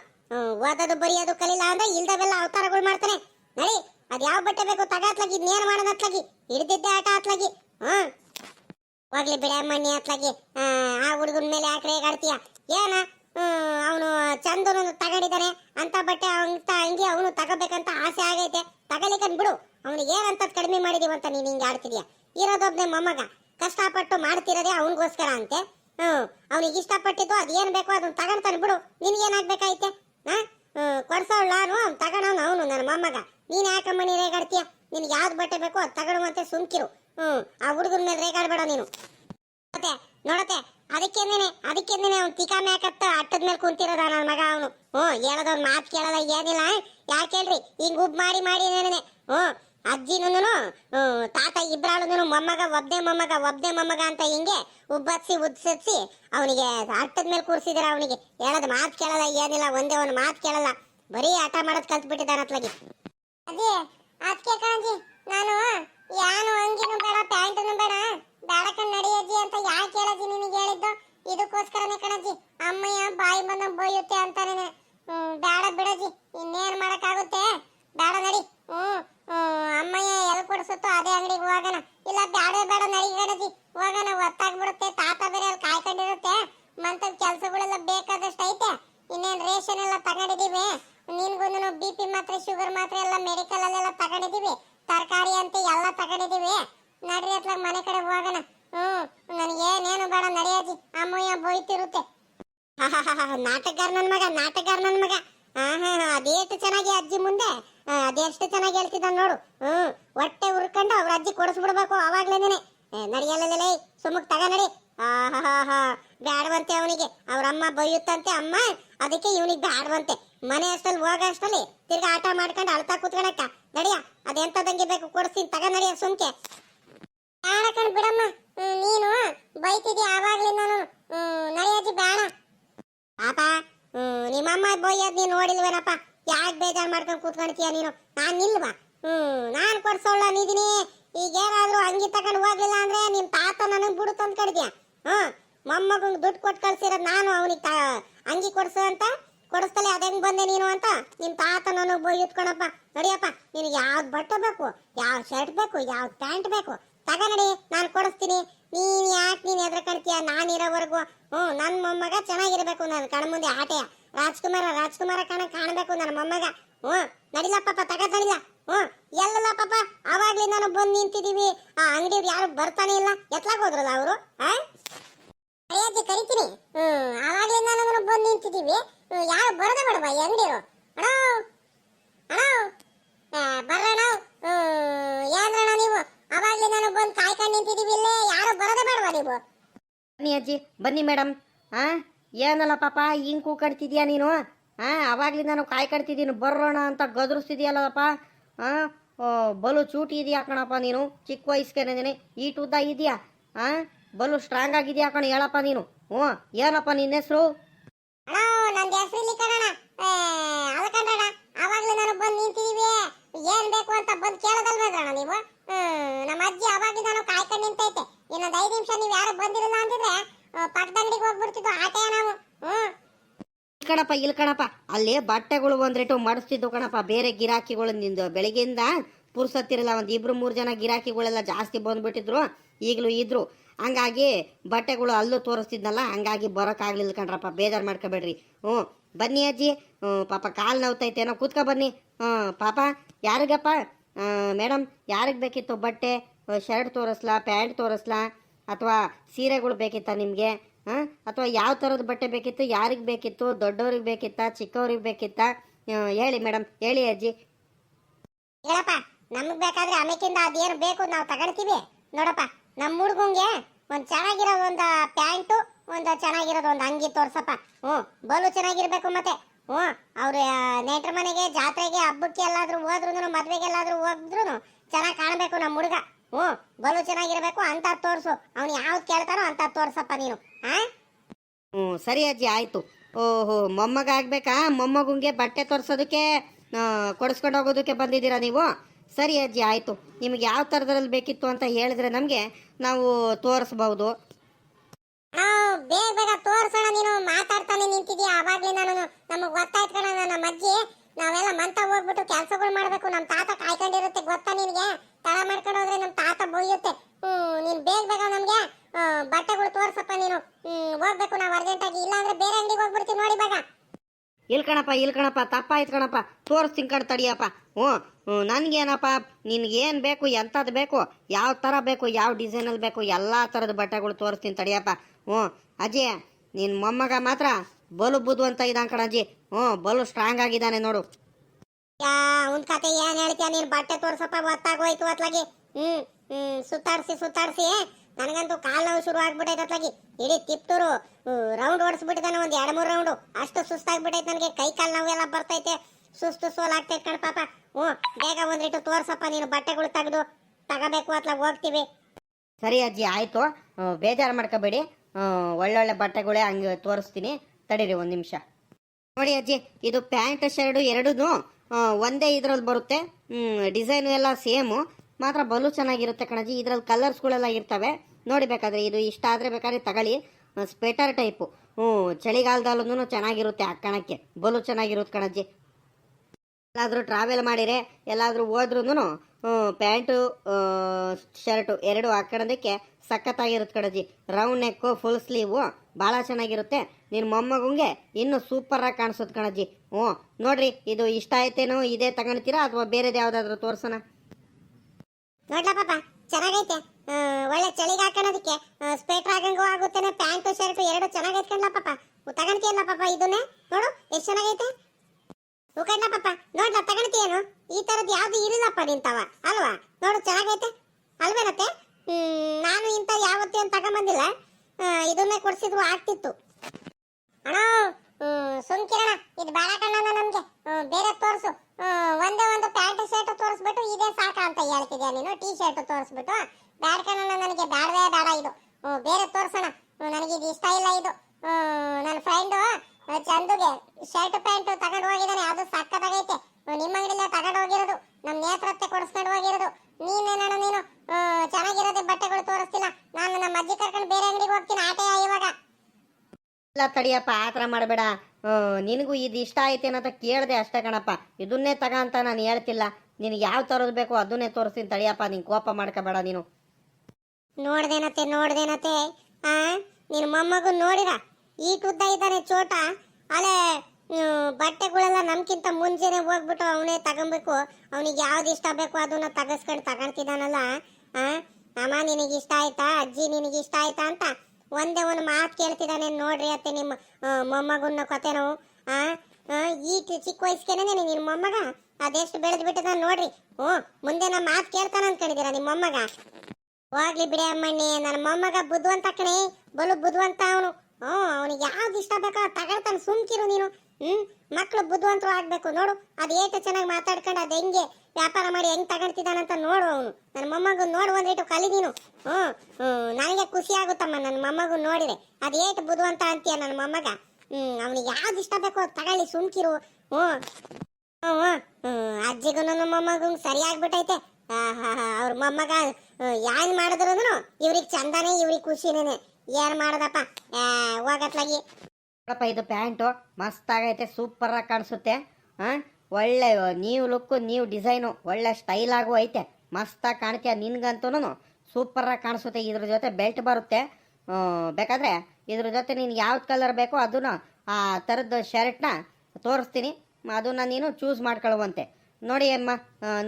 ಓದೋದು ಬರೆಯೋದು ಕಲಿಲ್ಲ ಅಂದ್ರೆ ಇಲ್ದವೆಲ್ಲ ಅವತಾರಗಳು ಮಾಡ್ತಾನೆ. ನಡಿ ಅದು ಯಾವ ಬಟ್ಟೆ ಬೇಕು ತಗತ್ಲಾಗಿ ಇನ್ನೇನು ಮಾಡೋದು ಅತ್ಲಾಗಿ? ಹಿಡ್ದಿದ್ದೆ ಆಟ ಅತ್ಲಾಗಿ. ಹ್ಮ್ ಹೋಗ್ಲಿ ಬಿಡ ಮಣ್ಣಿ ಅತ್ಲಾಗಿ ಆ, ಹುಡುಗನ ಮೇಲೆ ಯಾಕೆ ರೇಗಾಡ್ತೀಯ ಏನ? ಅವನು ಚಂದನು ತಗೊಂಡಿದ್ದಾನೆ ಅಂತ ಬಟ್ಟೆ ಅಂತ ಅಂಗಿ ಅವನು ತಗೋಬೇಕಂತ ಆಸೆ ಆಗೈತೆ. ತಗಲಿಕ್ಕನ್ ಬಿಡು. ಅವನು ಏನಂತ ಕಡಿಮೆ ಮಾಡಿದೀವಂತ ನೀನು ಹಿಂಗೆ ಆಡ್ತಿದ್ಯಾ? ಇರೋದೊಬ್ಬನೇ ಮೊಮ್ಮಗ. ಕಷ್ಟಪಟ್ಟು ಮಾಡ್ತಿರೋದೇ ಅವನಿಗೋಸ್ಕರ ಅಂತೆ. ಹ್ಞೂ ಅವನಿಗೆ ಇಷ್ಟಪಟ್ಟಿದ್ದು ಅದೇನ್ ಬೇಕೋ ಅದನ್ನ ತಗೊಂತಾನೆ ಬಿಡು. ನಿನ್ಗೇನಾಗ್ಬೇಕಾಯ್ತೆ ಹಾ? ಕೊಡ್ಸೋಳು ನಾನು ಅವ್ನು ತಗೋಣ ಅವನು ನನ್ನ ಮೊಮ್ಮಗ. ನೀನು ಯಾಕಮ್ಮ ನೀ ರೇಗಾಡ್ತೀಯ ನಿನಗೆ ಯಾವ್ದು ಬಟ್ಟೆ ಬೇಕೋ ಅದು ತಗೊಳುವಂತೆ ಸುಮ್ಕಿರು. ಹ್ಮ್, ಆ ಹುಡುಗನ ಮೇಲೆ ರೇಗಾಡ್ಬೇಡ ನೀನು. ನೋಡತೆ ನೋಡತೆ ಅದಕ್ಕೇನೇನೆ ಅದಕ್ಕೇನೇನೆ ಅವ್ನು ತಿಕಾ ಮ್ಯಾಕತ್ತ ಅಟ್ಟದ ಮೇಲೆ ಕುಂತಿರೋದ ನನ್ನ ಮಗ ಅವನು. ಹ್ಞೂ, ಹೇಳೋದವ್ನ ಮಾತು ಕೇಳಲ್ಲ ಏನಿಲ್ಲ ಯಾಕೆ ಹೇಳ್ರಿ? ಹಿಂಗ್ ಉಬ್ ಮಾಡಿ ಮಾಡಿ ಏನೇನೆ ಹ್ಞೂ ಅಜ್ಜಿನೂ ತಾತ ಇಬ್ರಾಳನು ಮೊಮ್ಮಗ ಒಬ್ಬನೇ ಮೊಮ್ಮಗ ಒಬ್ಬನೇ ಮೊಮ್ಮಗ ಅಂತ ಹಿಂಗೆ ಉಬ್ಬತ್ಸಿ, ಉದ್ಸತ್ಸಿ ಅವನಿಗೆ ಅಟ್ಟದ ಮೇಲೆ ಕೂರಿಸಿದಾರ ಅವನಿಗೆ. ಹೇಳೋದು ಮಾತು ಕೇಳಲ್ಲ ಏನಿಲ್ಲ, ಒಂದೇ ಒಂದು ಮಾತು ಕೇಳಲ್ಲ ಬರೀ ಆಟ ಮಾಡೋದು ಕಲ್ತ್ಬಿಟ್ಟಿದ್ದಾನೆ ಅತ್ಲಾಗಿ. ಅದೇ ಅದಕ್ಕೆ ಕಾಂಜಿ ನಾನು ಯಾನು ಅಂಗಿನೂ ಬೇಡ ಪ್ಯಾಂಟನು ಬೇಡ. ಬೇಡಕಂಡ್ ನಡಿಯಜ್ಜಿ ಅಂತ ಯಾಕೆ ಹೇಳಜ್ಜಿ ನಿನಗೆ ಹೇಳಿದ್ದು? ಇದಕ್ಕೋಸ್ಕರನೇ ಕಣಜ್ಜಿ, ಅಮ್ಮಯ್ಯ ಬಾಯಿ ಬಂದ ಬೋಯುತ್ತೆ ಅಂತಾನೆ. ಬ್ಯಾಡ ಬೇಡ ಬಿಡಜ್ಜಿ, ಇನ್ನೇನ್ ಮಾಡಕ್ಕಾಗುತ್ತೆ? ಬೇಡ ನಡಿ. ಹ್ಮ್ ಅಮ್ಮಯ್ಯ ಎಲ್ ಕೊಡ್ಸುತ್ತೋ ಅದೇ ಅಂಗಡಿಗೆ ಹೋಗೋಣ. ಇಲ್ಲ, ಬೇಡ ಬೇಡ, ನಡಿ ಗಣಜಿ ಹೋಗೋಣ, ಒತ್ತಾಗ್ಬಿಡುತ್ತೆ. ತಾತ ಬೇರೆ ಅಲ್ಲಿ ಕಾಯ್ಕೊಂಡಿರುತ್ತೆ. ಮಂತದ ಕೆಲ್ಸಗಳೆಲ್ಲ ಬೇಕಾದಷ್ಟು ಐತೆ. ಇನ್ನೇನ್ ರೇಷನ್ ಎಲ್ಲ ತಗೊಂಡಿದೀವಿ. ನಿನ್ಗೊಂದು ಬಿ ಪಿ ಮಾತ್ರೆ, ಶುಗರ್ ಮಾತ್ರ ಎಲ್ಲ ಮೆಡಿಕಲ್ ಅಲ್ಲೆಲ್ಲ ತಗೊಂಡಿದೀವಿ. ತರಕಾರಿ ಅಂತ ಎಲ್ಲ ತಗೊಂಡಿದೀವಿ. ನಡ್ರಿ ಅತ್ಲಾಗ ಮನೆ ಕಡೆ ಹೋಗೋಣ. ಹ್ಮ್ ಏನೇನು ಬೇಡ ನಡೆಯಾಜಿ ಅಮ್ಮಯ್ಯ ಬೋಯ್ತಿರುತ್ತೆ [LAUGHS] ನಾಟಕಗಾರ ನನ್ ಮಗ, ನಾಟಕಗಾರ ನನ್ ಮಗ. ಅದೇಷ್ಟು ಚೆನ್ನಾಗಿ ಅಜ್ಜಿ ಮುಂದೆ? ಅದೆಷ್ಟು ಚೆನ್ನಾಗಿ ಹೇಳ್ತಿದ್ದ ನೋಡು. ಹ್ಮ್, ಹೊಟ್ಟೆ ಉರ್ಕೊಂಡು ಅವ್ರ ಅಜ್ಜಿ ಕೊಡಿಸ್ಬಿಡ್ಬೇಕು ಅವಾಗ್ಲೇನೆ ನಡಿಯಲ್ಲ ಸುಮ್ಮಕ್ ತಗ ನಡಿ. ಆಹಾ ಬ್ಯಾಡವಂತೆ ಅವನಿಗೆ. ಅವ್ರ ಅಮ್ಮ ಬೈಯುತ್ತಂತೆ ಅಮ್ಮ. ಅದಕ್ಕೆ ಇವನಿಗೆ ಬ್ಯಾಡವಂತೆ. ಮನೆ ಅಷ್ಟಲ್ಲಿ, ಹೋಗ ಅಷ್ಟಲ್ಲಿ ತಿರ್ಗಾ ಆಟ ಮಾಡ್ಕೊಂಡು ಅಳ್ತಾ ಕೂತ್ಕೊಳಕ್ಕ. ನಡಿಯ ಅದೆಂತದಂಗೆ ಬೇಕು ಕೊಡಿಸ್ತೀನಿ. ತಗ ನಡಿಯ ಸುಮ್ಕೆ. ಯಾರಕಂಡ್ ಬಿಡಮ್ಮ? ನೀನು. ಬೈತಿದಿ ಆವಾಗ್ಲಿಂದ ನಾನು ನಡೆಯಜ್ಜಿ ಬೇಡ ಪಾಪ ನಿಮ್ಮಮ್ಮ ಬೈಯೋದ್ ನೀನು ನೋಡಿಲ್ವೇನಪ್ಪ? ಯಾಕೆ ಬೇಜಾರ್ ಮಾಡ್ಕೊಂಡ್ ಕೂತ್ಕೊಂಡ್ತೀಯ ನೀನು? ನಾನ್ ನಿಲ್ವಾ ಹ್ಮ್, ನಾನ್ ಕೊಡ್ಸೋಳ ನಿದಿನಿ ಈಗ ಏನಾದ್ರೂ ಅಂಗಿ ತಗೊಂಡ್ ಹೋಗ್ಲಿಲ್ಲ ಅಂದ್ರೆ ನಿಮ್ ತಾತ ನನಗ್ ಬಿಡು ತಂದ್ ಕಡಿದ್ಯಾ ಮೊಮ್ಮಗಂಗ್ ದುಡ್ಡು ಕೊಟ್ಟು ಕಳ್ಸಿರೋದ್ ನಾನು ಅವನಿಗೆ ಅಂಗಿ ಕೊಡ್ಸು ಅಂತ ಕೊಡಿಸ್ತಲೆ ಅದ್ ಹೆಂಗ್ ಬಂದೆ ನೀನು ಅಂತ? ನಿಮ್ ತಾತ ನನಗೆ ಬೋಯ್ ಬೈಯುತ್ಕೊಣಪ್ಪ ನಡಿಯಪ್ಪ ನಿನಗೆ ಯಾವ್ದು ಬಟ್ಟೆ ಬೇಕು ಯಾವ ಶರ್ಟ್ ಬೇಕು ಯಾವ್ದು ಪ್ಯಾಂಟ್ ಬೇಕು? ತಗ ನಡಿ ನಾನು ಕೊಡಿಸ್ತೀನಿ. ನೀನ್ ಯಾಕೆ ನೀನು ಎದ್ರ ಕಾಣ್ತೀಯ ನಾನು ಇರೋವರೆಗೂ. ಹ್ಞೂ ನನ್ನ ಮೊಮ್ಮಗ ಚೆನ್ನಾಗಿರ್ಬೇಕು ನನ್ನ ಕಣ್ಮುಂದೆ ಮುಂದೆ ಆಟೆಯ. ರಾಜ್ಕುಮಾರ ರಾಜ್ಕುಮಾರ ಕಣ ಕಾಣಬೇಕು ನನ್ನ ಮೊಮ್ಮಗ. ಹ್ಞೂ ನಡಿಲ್ಲ ಪಾಪ ತಗ ತಡಿಲ್ಲ ಹ್ಞೂ ಎಲ್ಲಲ್ಲ ಪಾಪ ಅವಾಗ್ಲಿಂದ ನಾನು ಬಂದು ನಿಂತಿದ್ದೀವಿ ಆ ಅಂಗಡಿಯವ್ರು ಯಾರು ಬರ್ತಾನೆ ಇಲ್ಲ. ಎತ್ಲಾಗ ಹೋದ್ರಲ್ಲ ಅವರು? ಹಾಂ ಕರಿತೀನಿ. ಹ್ಮ್ ಆವಾಗ್ಲಿಂದ ನಾನು ಬಂದು ನಿಂತಿದೀವಿ. ಹ್ಮ್, ಯಾರು ಬರೋದೇ ಬೇಡವಾ ಈ ಅಂಗಡಿಯವರು ಅಣ್ಣ ಅಣ್ಣ ಬರ್ರಣ ಹ್ಮ್, ನೀವು? ಅವಾಗಲೇ ನಾನು ಬಂದು ಕಾಯ್ಕೊಂಡು ನಿಂತಿದ್ದೀವಿ ಇಲ್ಲೇ. ಯಾರು ಬರೋದೇ ಬೇಡವಾ ನೀವು? ಬನ್ನಿ ಅಜ್ಜಿ ಬನ್ನಿ ಮೇಡಮ್. ಆ ಏನಲ್ಲ ಪಾಪ ಹಿಂಗ್ ಕೂಕಡ್ತಿದ್ಯಾ ನೀನು? ಆ ಅವಾಗ್ಲಿಂದ ನಾನು ಕಾಯ್ಕಡ್ತಿದ್ದೀನಿ ಬರೋಣ ಅಂತ ಗದರಿಸ್ತಿದ್ಯಲ್ಲಪ್ಪ ಆ ಬಲು ಚೂಟಿ ಇದೆಯಾ ಕಣಪ್ಪ ನೀನು? ಚಿಕ್ಕ ವಯಸ್ಸಿಗೆ ಈಟ್ ಉದ್ದ ಇದೆಯಾ? ಆ ಬಲು ಸ್ಟ್ರಾಂಗ್ ಆಗಿದ್ಯಾ ಕಣ ಹೇಳಪ್ಪ ನೀನು? ಹ್ಞೂ ಏನಪ್ಪ ನಿನ್ನ ಹೆಸರು ಅಣ್ಣ ನಂದು ಹೆಸರು ಇಲ್ಲಿ ಕಣಣ್ಣ ಅಲ್ಕಂಡ್ರಣ್ಣ ಅವಾಗ್ಲೇ ನಾನು ಬಂದು ನಿಂತಿದೀವಿ ಏನ್ ನೀವು? ನಮ್ಮ ಅಜ್ಜಿ ಅವಾಗಿಂದ ನಾವು ಕಾಯ್ಕೊಂಡು ನಿಂತೈತೆ. ಇನ್ನೊಂದು ಐದು ನಿಮಿಷ ನೀವು ಯಾರು ಬಂದಿರಲ್ಲ ಅಂತಿದ್ರೆ ಪಕ್ಕದ ಹೋಗ್ಬಿಡ್ತಿದ್ವು ನಾವು. ಕಣಪ್ಪ, ಇಲ್ಲಿ ಕಣಪ್ಪ, ಅಲ್ಲಿ ಬಟ್ಟೆಗಳು ಒಂದ್ರೇಟು ಮಾಡಿಸ್ತಿದ್ವು ಕಣಪ್ಪ. ಬೇರೆ ಗಿರಾಕಿಗಳು ನಿಂದು ಬೆಳಿಗ್ಗೆಯಿಂದ ಪುರ್ಸತ್ತಿರಲ್ಲ, ಒಂದು ಇಬ್ರು ಮೂರು ಜನ ಗಿರಾಕಿಗಳೆಲ್ಲ ಜಾಸ್ತಿ ಬಂದ್ಬಿಟ್ಟಿದ್ರು, ಈಗಲೂ ಇದ್ರು. ಹಂಗಾಗಿ ಬಟ್ಟೆಗಳು ಅಲ್ಲೂ ತೋರಿಸ್ತಿದ್ನಲ್ಲ, ಹಂಗಾಗಿ ಬರೋಕ್ಕಾಗ್ಲಿಲ್ಲ ಕಣ್ರಪ್ಪ, ಬೇಜಾರು ಮಾಡ್ಕೋಬೇಡ್ರಿ. ಹ್ಞೂ ಬನ್ನಿ ಅಜ್ಜಿ. ಪಾಪ ಕಾಲು ನೋವ್ತೈತೇನೋ ಕೂತ್ಕೊ ಬನ್ನಿ. ಹ್ಞೂ ಪಾಪ, ಯಾರಿಗಪ್ಪ? ಮೇಡಮ್, ಯಾರಿಗೆ ಬೇಕಿತ್ತು ಬಟ್ಟೆ? ಶರ್ಟ್ ತೋರಿಸ್ಲಾ, ಪ್ಯಾಂಟ್ ತೋರಿಸ್ಲಾ? ಅಥವಾ ಸೀರೆಗಳು ಬೇಕಿತ್ತಾ ನಿಮಗೆ? ಹಾಂ ಅಥವಾ ಯಾವ ಥರದ ಬಟ್ಟೆ ಬೇಕಿತ್ತು, ಯಾರಿಗೆ ಬೇಕಿತ್ತು ದೊಡ್ಡವ್ರಿಗೆ ಬೇಕಿತ್ತಾ, ಚಿಕ್ಕವ್ರಿಗೆ ಬೇಕಿತ್ತಾ? ಹೇಳಿ ಮೇಡಮ್, ಹೇಳಿ ಅಜ್ಜಿ. ಹೇಳಪ್ಪ, ನಮಗೆ ಬೇಕಾದ್ರೆ ಅಮೇಕಿಂದ ಅದೇನು ಬೇಕು ನಾವು ತಗೊಳ್ತೀವಿ. ನೋಡಪ್ಪ ನಮ್ಮ ಹುಡುಗಂಗೆ ಒಂದು ಚೆನ್ನಾಗಿರೋ ಒಂದು ಪ್ಯಾಂಟು, ಒಂದು ಚೆನ್ನಾಗಿರೋದು ಒಂದು ಅಂಗಿ ತೋರ್ಸಪ್ಪ. ಹ್ಞೂ ಬಲು ಚೆನ್ನಾಗಿರ್ಬೇಕು ಮತ್ತೆ. ಹ್ಞೂ, ಅವರು ನೇಟ್ರ ಮನೆಗೆ, ಜಾತ್ರೆಗೆ, ಹಬ್ಬಕ್ಕೆ ಎಲ್ಲಾದರೂ ಹೋದ್ರು ಮದುವೆಗೆಲ್ಲಾದರೂ ಹೋದ್ರು ಚೆನ್ನಾಗಿ ಕಾಣಬೇಕು ನಮ್ಮ ಹುಡುಗ. ಹ್ಞೂ, ಬಲು ಚೆನ್ನಾಗಿರಬೇಕು, ಅಂತ ತೋರಿಸು. ಅವ್ನು ಯಾವ್ದು ಕೇಳ್ತಾನೋ ಅಂತ ತೋರ್ಸಪ್ಪ ನೀನು. ಹಾಂ ಹ್ಞೂ, ಸರಿ ಅಜ್ಜಿ, ಆಯಿತು. ಓಹೋ, ಮೊಮ್ಮಗ ಆಗ್ಬೇಕಾ? ಮೊಮ್ಮಗುಂಗೆ ಬಟ್ಟೆ ತೋರಿಸೋದಕ್ಕೆ ಕೊಡಿಸ್ಕೊಂಡು ಹೋಗೋದಕ್ಕೆ ಬಂದಿದ್ದೀರಾ ನೀವು? ಸರಿ ಅಜ್ಜಿ, ಆಯಿತು. ನಿಮಗೆ ಯಾವ ಥರದ್ರಲ್ಲಿ ಬೇಕಿತ್ತು ಅಂತ ಹೇಳಿದ್ರೆ ನಮಗೆ ನಾವು ತೋರಿಸ್ಬೋದು. ಬೇಗ ಬೇಗ ತೋರ್ಸೋಣ, ನೀನು ಮಾತಾಡ್ತಾನೆ ನಿಂತಿದ್ಯಾ? ಆವಾಗ್ಲೇ ನಾನು ನಮಗ್ ಗೊತ್ತಾಯ್ತು ಕಣ ನಮ್ಮ ಅಜ್ಜಿ ನಾವೆಲ್ಲ ಮಂತ ಹೋಗ್ಬಿಟ್ಟು ಕೆಲ್ಸಗಳು ಮಾಡ್ಬೇಕು. ನಮ್ಮ ತಾತ ಕಾಯ್ಕೊಂಡಿರುತ್ತೆ, ಗೊತ್ತಾ ನಿನ್ಗೆ? ತಳ ಮಾಡ್ಕೊಂಡು ಹೋದ್ರೆ ನಮ್ ತಾತ ಬೊಯ್ಯುತ್ತೆ. ಹ್ಮ್, ನೀನು ಬೇಗ ಬೇಗ ನಮ್ಗೆ ಬಟ್ಟೆಗಳು ತೋರ್ಸಪ್ಪ ನೀನು. ಹೋಗ್ಬೇಕು, ನಾವು ಅರ್ಜೆಂಟ್ ಆಗಿ. ಇಲ್ಲಾಂದ್ರೆ ಬೇರೆ ಅಂಗಡಿಗೆ ಹೋಗ್ಬಿಡ್ತೀವಿ ನೋಡಿ ಬಾಗ ಇಲ್ಲಿ ಕಣಪ್ಪ, ತಪ್ಪಾಯ್ತು ಕಣಪ್ಪ. ತೋರಿಸ್ತೀನಿ ಕಣ್ ತಡಿಯಪ್ಪ. ಹ್ಞೂ ನನಗೇನಪ್ಪ, ನಿನಗೇನು ಬೇಕು ಎಂಥದ್ದು ಬೇಕು, ಯಾವ ಥರ ಬೇಕು, ಯಾವ ಡಿಸೈನಲ್ಲಿ ಬೇಕು, ಎಲ್ಲ ಥರದ ಬಟ್ಟೆಗಳು ತೋರಿಸ್ತೀನಿ ತಡಿಯಪ್ಪ. ಹ್ಞೂ ಅಜ್ಜಿ ನಿನ್ನ ಮೊಮ್ಮಗ ಮಾತ್ರ ಬಲು ಬುದ್ಧವಂತ ಇದ್ದಾನೆ ಕಣಜ್ಜಿ ಹ್ಞೂ ಬಲು ಸ್ಟ್ರಾಂಗ್ ಆಗಿದ್ದಾನೆ ನೋಡು. ಅವ್ನ್ ಕತೆ ಏನು ಹೇಳ್ತೀಯ ನೀನು? ಬಟ್ಟೆ ತೋರ್ಸಪ್ಪ ಗೊತ್ತಾಗೋಯ್ತು ಅತ್ಲಾಗಿ. ಹ್ಞೂ ಹ್ಞೂ ಸುತ್ತಾಡಿಸಿ ಸುತ್ತಾಡಿಸಿ. ನನಗಂತೂ ಕಾಲು ನೋವು ಶುರು ಆಗ್ಬಿಟ್ಟೈತೆ ಅತ್ಲಾಗಿ. ಇಡೀ ತಿಪ್ತೂರು ರೌಂಡ್ ಓಡಿಸ್ಬಿಟ್ಟಿದ್ದಾನೆ ಒಂದು ಎರಡು ಮೂರು ರೌಂಡು ಅಷ್ಟು ಸುಸ್ತಾಗ್ಬಿಟ್ಟೈತೆ ನನಗೆ. ಕೈ ಕಾಲ್ ನೋವೆಲ್ಲ ಬರ್ತೈತೆ. ಸುಸ್ತು ಸೋಲಾಗ್ತೈತೆ ಕಣ ಪಾಪ. ಹ್ಞೂ, ಬೇಗ ಒಂದಿಟ್ಟು ತೋರ್ಸಪ್ಪ, ನೀನು ಬಟ್ಟೆಗಳು ತೆಗೆದು ತಗೋಬೇಕು ಅತ್ಲ ಹೋಗ್ತೀವಿ. ಸರಿ ಅಜ್ಜಿ, ಆಯಿತು. ಬೇಜಾರು ಮಾಡ್ಕೋಬೇಡಿ. ಒಳ್ಳೊಳ್ಳೆ ಬಟ್ಟೆಗಳೇ ಹಂಗೆ ತೋರಿಸ್ತೀನಿ. ತಡೀರಿ ಒಂದು ನಿಮಿಷ. ನೋಡಿ ಅಜ್ಜಿ, ಇದು ಪ್ಯಾಂಟ್, ಶರ್ಟು ಎರಡೂ ಒಂದೇ ಇದ್ರಲ್ಲಿ ಬರುತ್ತೆ. ಡಿಸೈನು ಎಲ್ಲ ಸೇಮು. ಮಾತ್ರ ಬಲು ಚೆನ್ನಾಗಿರುತ್ತೆ ಕಣಜ್ಜಿ. ಇದ್ರಲ್ಲಿ ಕಲರ್ಸ್ಗಳೆಲ್ಲ ಇರ್ತವೆ. ನೋಡಿ ಬೇಕಾದ್ರೆ ಇದು ಇಷ್ಟ ಆದರೆ ಬೇಕಾದ್ರೆ ತಗೊಳ್ಳಿ. Sweater type. ಹ್ಞೂ ಚಳಿಗಾಲದಲ್ಲೂ ಚೆನ್ನಾಗಿರುತ್ತೆ ಆ ಕಣಕ್ಕೆ. ಬಲು ಚೆನ್ನಾಗಿರುತ್ತೆ ಕಣಜ್ಜಿ. ಎಲ್ಲಾದರೂ ಟ್ರಾವೆಲ್ ಮಾಡಿರೆ, ಎಲ್ಲಾದರೂ ಹೋದ್ರೂ ಪ್ಯಾಂಟು ಶರ್ಟು ಎರಡು ಹಾಕೊಳ್ಳೋದಕ್ಕೆ ಸಖತ್ತಾಗಿರುತ್ತೆ ಕಣಜಿ ರೌಂಡ್ ನೆಕ್ಕು ಫುಲ್ ಸ್ಲೀವು ಭಾಳ ಚೆನ್ನಾಗಿರುತ್ತೆ. ನಿನ್ನ ಮೊಮ್ಮಗಂಗೆ ಇನ್ನೂ ಸೂಪರಾಗಿ ಕಾಣಿಸುತ್ತೆ ಕಣಜ್ಜಿ. ಹ್ಞೂ, ನೋಡ್ರಿ, ಇದು ಇಷ್ಟ ಆಯ್ತೇನೋ, ಇದೇ ತಗೊಳ್ತೀರಾ ಅಥವಾ ಬೇರೆದು ಯಾವುದಾದ್ರೂ ತೋರ್ಸೋಣ? ನೋಡ್ಲಾ ಪಾಪ, ಚೆನ್ನಾಗೈತೆ. ಒಳ್ಳೆ ಚಳಿಗೆ ಹಾಕೋಣದಕ್ಕೆ ಸ್ವೆಟರ್ ಆಗಂಗೂ ಆಗುತ್ತೇನೆ, ಪ್ಯಾಂಟು, ಶರ್ಟು ಎರಡು ಚೆನ್ನಾಗೈತೆ ಕಣ್ಲಾ ಪಾಪ. ತಗೊಂತೀಯಲ್ಲ ಪಾಪ ಇದನ್ನೇ? ನೋಡು, ಎಷ್ಟು ಚೆನ್ನಾಗೈತೆ? ಕಣ್ಣ ಪಾಪ, ನೋಡ್ಲ, ತಗೊಂತೀಯೇನು? ಈ ತರದ್ ಯಾವ್ದು ಇರಲ್ಲಪ್ಪ ನಿಂತವ, ಅಲ್ವಾ? ನೋಡು, ಚೆನ್ನಾಗೈತೆ? ಅಲ್ವೇನತ್ತೆ? ನಾನು ಇಂತ ಯಾವತ್ತೂ ಅಂತ ತಗೊಂಬಂದಿಲ್ಲ. ಇದನ್ನೇ ಕೊಡ್ಸಿದ್ರು ಆಗ್ತಿತ್ತು. ಅಣ್ಣ ಸುಮ್ಕಿರಣ, ಇದು ಬೇಡ ಕಣ್ಣ ನಮ್ಗೆ. ಬೇರೆ ತೋರಿಸು. ಒಂದೇ ಒಂದು ಪ್ಯಾಂಟ್, ಶರ್ಟ್ ತೋರಿಸ್ಬಿಟ್ಟು ಇದೇ ಸಾಕ ಅಂತ ಹೇಳ್ತಿದ್ಯಾ ನೀನು? T shirt ತೋರಿಸ್ಬಿಟ್ಟು. ಬ್ಯಾಡ ಕಣ್ಣ ನನಗೆ ಬ್ಯಾಡವೇ ಬೇಡ ಇದು. ಬೇರೆ ತೋರ್ಸೋಣ. ನನಗೆ ಇದು ಇಷ್ಟ ಇಲ್ಲ ಇದು. ನನ್ನ ಫ್ರೆಂಡು ಚಂದುಗೆ ಶರ್ಟ್ ಪ್ಯಾಂಟ್ ತಗೊಂಡು ಹೋಗಿದ್ದಾನೆ ಅದು ಸಕ್ಕತ್ತಾಗೈತೆ ನಿಮ್ಮ ಅಂಗಡಿಲೇ ತಗೊಂಡು ಹೋಗಿರೋದು ನಮ್ಮ ನೇತ್ರತ್ತೆ ಕೊಡಿಸ್ಕೊಂಡು ಹೋಗಿರೋದು. ನೀನೇನೋ ನೀನು ಚೆನ್ನಾಗಿರೋದೇ ಬಟ್ಟೆಗಳು ತೋರಿಸ್ತಿಲ್ಲ. ನಾನು ನಮ್ಮ ಅಜ್ಜಿ ಕರ್ಕೊಂಡು ಬೇರೆ ಅಂಗಡಿಗೆ ಹೋಗ್ತೀನಿ ಆಟೆಯ ಇವಾಗ. ಇಲ್ಲ ತಡಿಯಪ್ಪ ಆ ಥರ ಮಾಡಬೇಡ. ನಿನಗೂ ಇದು ಇಷ್ಟ ಐತೆ ಅಂತ ಕೇಳಿದೆ ಅಷ್ಟೇ ಕಣಪ್ಪ. ಇದನ್ನೇ ತಗ ಅಂತ ನಾನು ಹೇಳ್ತಿಲ್ಲ. ನಿನಗೆ ಯಾವ ಥರದ್ದು ಬೇಕೋ ಅದನ್ನೇ ತೋರಿಸ್ತೀನಿ ತಡಿಯಪ್ಪ ನೀನು ಕೋಪ ಮಾಡ್ಕೋಬೇಡ ನೀನು. ನೋಡ್ದೇನತ್ತೆ ನೋಡ್ದೇನತ್ತೆ ಆ? ನಿನ್ನ ಮೊಮ್ಮಗು ನೋಡಿರ ಈ ಉದ್ದ ಇದ್ದಾನೆ ಚೋಟ. ಅಲೆ ಬಟ್ಟೆಗಳೆಲ್ಲ ನಮ್ಗಿಂತ ಮುಂಚೆನೆ ಹೋಗ್ಬಿಟ್ಟು ಅವನೇ ತಗೊಬೇಕು. ಅವನಿಗೆ ಯಾವ್ದು ಇಷ್ಟ ಬೇಕು ಅದನ್ನ ತಗಸ್ಕೊಂಡು ತಗೊಂತಿದ್ದಾನಲ್ಲ ಅಮ್ಮ ನಿನಗೆ ಇಷ್ಟ ಆಯ್ತಾ? ಅಜ್ಜಿ ನಿನಗೆ ಇಷ್ಟ ಆಯ್ತಾ ಅಂತ ಒಂದೇ ಒಂದು ಮಾತು ಕೇಳ್ತಿದ್ದಾನೆ ನೋಡ್ರಿ ಅತ್ತೆ ನಿಮ್ಮ ಮೊಮ್ಮಗನ್ನ ಕತೆ ಆ, ಈ ಚಿಕ್ಕ ವಯಸ್ಸಿಗೆನೆ ನಿನ್ನ ಮೊಮ್ಮಗ? ಅದೆಷ್ಟು ಬೆಳೆದು ಬಿಟ್ಟದ ನೋಡ್ರಿ. ಹ್ಞೂ ಮುಂದೆ ನಮ್ಮ ಮಾತು ಕೇಳ್ತಾನ ಅನ್ಕೊಂಡಿದ್ದೀರಾ ನಿಮ್ಮ ಮೊಮ್ಮಗ? ಹೋಗ್ಲಿ ಬಿಡಿ ಅಮ್ಮಣ್ಣಿ ನನ್ನ ಮೊಮ್ಮಗ ಬುದ್ಧಿವಂತ ಕಣೆ ಬಲು ಬುದ್ಧಿವಂತ ಅವನು. ಹ್ಞೂ ಅವನಿಗೆ ಯಾವ್ದು ಇಷ್ಟ ಬೇಕೋ ತಗೊಳ್ತಾನೆ, ಸುಮ್ಕಿರು ನೀನು. ಹ್ಮ್, ಮಕ್ಳು ಬುದ್ಧಿವಂತರು ಆಗ್ಬೇಕು, ನೋಡು. ಅದು ಏಟು ಚೆನ್ನಾಗಿ ಮಾತಾಡ್ಕೊಂಡು ಅದು ಹೆಂಗೆ ವ್ಯಾಪಾರ ಮಾಡಿ ಹೆಂಗ್ ತಗೊಂತಿದ್ದಾನಂತ ನೋಡು ಅವನು. ನನ್ನ ಮೊಮ್ಮಗು ನೋಡು ಒಂದೇಟು ಕಲಿ ನೀನು. ಹ್ಮ್ ಹ್ಮ್, ನನಗೆ ಖುಷಿ ಆಗುತ್ತಮ್ಮ ನನ್ನ ಮೊಮ್ಮಗು ನೋಡಿದೆ ಅದು ಏಟು ಬುದ್ಧಿವಂತ ಅಂತೀಯ ನನ್ನ ಮೊಮ್ಮಗ. ಹ್ಮ್, ಅವನಿಗೆ ಯಾವ್ದು ಇಷ್ಟ ಬೇಕೋ ಅದು ತಗೊಳ್ಳಿ, ಸುಮ್ಕಿರು. ಹ್ಮ್ ಹ್ಮ್ ಹ್ಮ್ ಅಜ್ಜಿಗೂ ನನ್ನ ಮೊಮ್ಮಗೂ ಸರಿಯಾಗ್ಬಿಟ್ಟೈತೆ. ಅವ್ರ ಮೊಮ್ಮಗ ಏನ್ ಮಾಡಿದ್ರು ಇವ್ರಿಗೆ ಚಂದಾನೇ, ಇವ್ರಿಗೆ ಖುಷಿನೇನೆ. ಏನ್ ಮಾಡೋದಪ್ಪ? ಹೋಗತ್ಲಾಗಿ. ನೋಡಪ್ಪ, ಇದು ಪ್ಯಾಂಟು ಸೂಪರ್ ಆಗಿ ಕಾಣಿಸುತ್ತೆ. ಒಳ್ಳೆ, ನೀವು ಲುಕ್ಕು, ನೀವು ಡಿಸೈನು, ಒಳ್ಳೆ ಸ್ಟೈಲ್ ಆಗು ಐತೆ. ಮಸ್ತಾಗಿ ಕಾಣ್ತೀಯ ನಿನ್ಗಂತೂ ಆಗಿ ಕಾಣಿಸುತ್ತೆ, ಇದ್ರ ಜೊತೆ ಬೆಲ್ಟ್ ಬರುತ್ತೆ. ಬೇಕಾದ್ರೆ ಇದ್ರ ಜೊತೆ ನೀನು ಯಾವ್ದು ಕಲರ್ ಬೇಕೋ ಅದನ್ನು ಆ ಥರದ ಶರ್ಟ್ನ ತೋರಿಸ್ತೀನಿ. ಅದನ್ನು ನೀನು ಚೂಸ್ ಮಾಡ್ಕೊಳ್ಳುವಂತೆ. ನೋಡಿ ಅಮ್ಮ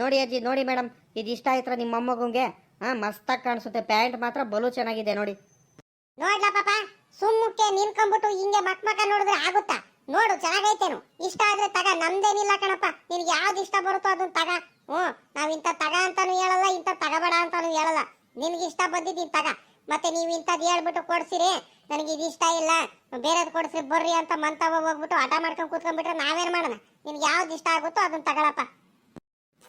ನೋಡಿ ಅಜ್ಜಿ, ನೋಡಿ ಮೇಡಮ್ ಇದು ಇಷ್ಟ ಆಯ್ತರ ನಿಮ್ಮ ಮೊಮ್ಮಗಂಗೆ ಹಾಂ ಮಸ್ತಾಗಿ ಕಾಣಿಸುತ್ತೆ. ಪ್ಯಾಂಟ್ ಮಾತ್ರ ಬಲು ಚೆನ್ನಾಗಿದೆ ನೋಡಿ. ನೋಡ್ಲ ಪಾಪ ಸುಮ್ಮಕ್ಕೆ ನಿಂತ್ಕೊಂಡ್ಬಿಟ್ಟು ಹಿಂಗೆ ಮಕ್ ಮಕ ನೋಡಿದ್ರೆ ಆಗುತ್ತಾ? ನೋಡು, ಚೆನ್ನಾಗೈತೇನು. ಇಷ್ಟ ಆದ್ರೆ ತಗ, ನಮ್ದೇನಿಲ್ಲ ಕಣಪ್ಪ. ನಿನ್ಗೆ ಯಾವ್ದು ಇಷ್ಟ ಬರುತ್ತೋ ಅದನ್ನ ತಗ. ಹ್ಞೂ, ನಾವ್ ಇಂಥ ತಗ ಅಂತಾನು ಹೇಳಲ್ಲ, ಇಂಥ ತಗಬೇಡ ಅಂತಾನು ಹೇಳಲ್ಲ. ನಿನ್ಗೆ ಇಷ್ಟ ಬಂದಿದ್ದೀನಿ ತಗ. ಮತ್ತೆ ನೀವು ಇಂಥದ್ದು ಹೇಳ್ಬಿಟ್ಟು ಕೊಡ್ಸಿರಿ. ನನಗೆ ಇದು ಇಷ್ಟ ಇಲ್ಲ. ಬೇರೆದು ಕೊಡ್ಸ್ರಿ, ಬರ್ರಿ ಅಂತ ಮಂತವ ಹೋಗ್ಬಿಟ್ಟು ಹಠ ಮಾಡ್ಕೊಂಡು ಕೂತ್ಕೊಂಡ್ಬಿಟ್ರೆ ನಾವೇನ್ ಮಾಡೋಣ? ನಿನ್ಗೆ ಯಾವ್ದು ಇಷ್ಟ ಆಗುತ್ತೋ ಅದನ್ನ ತಗಳಪ್ಪ.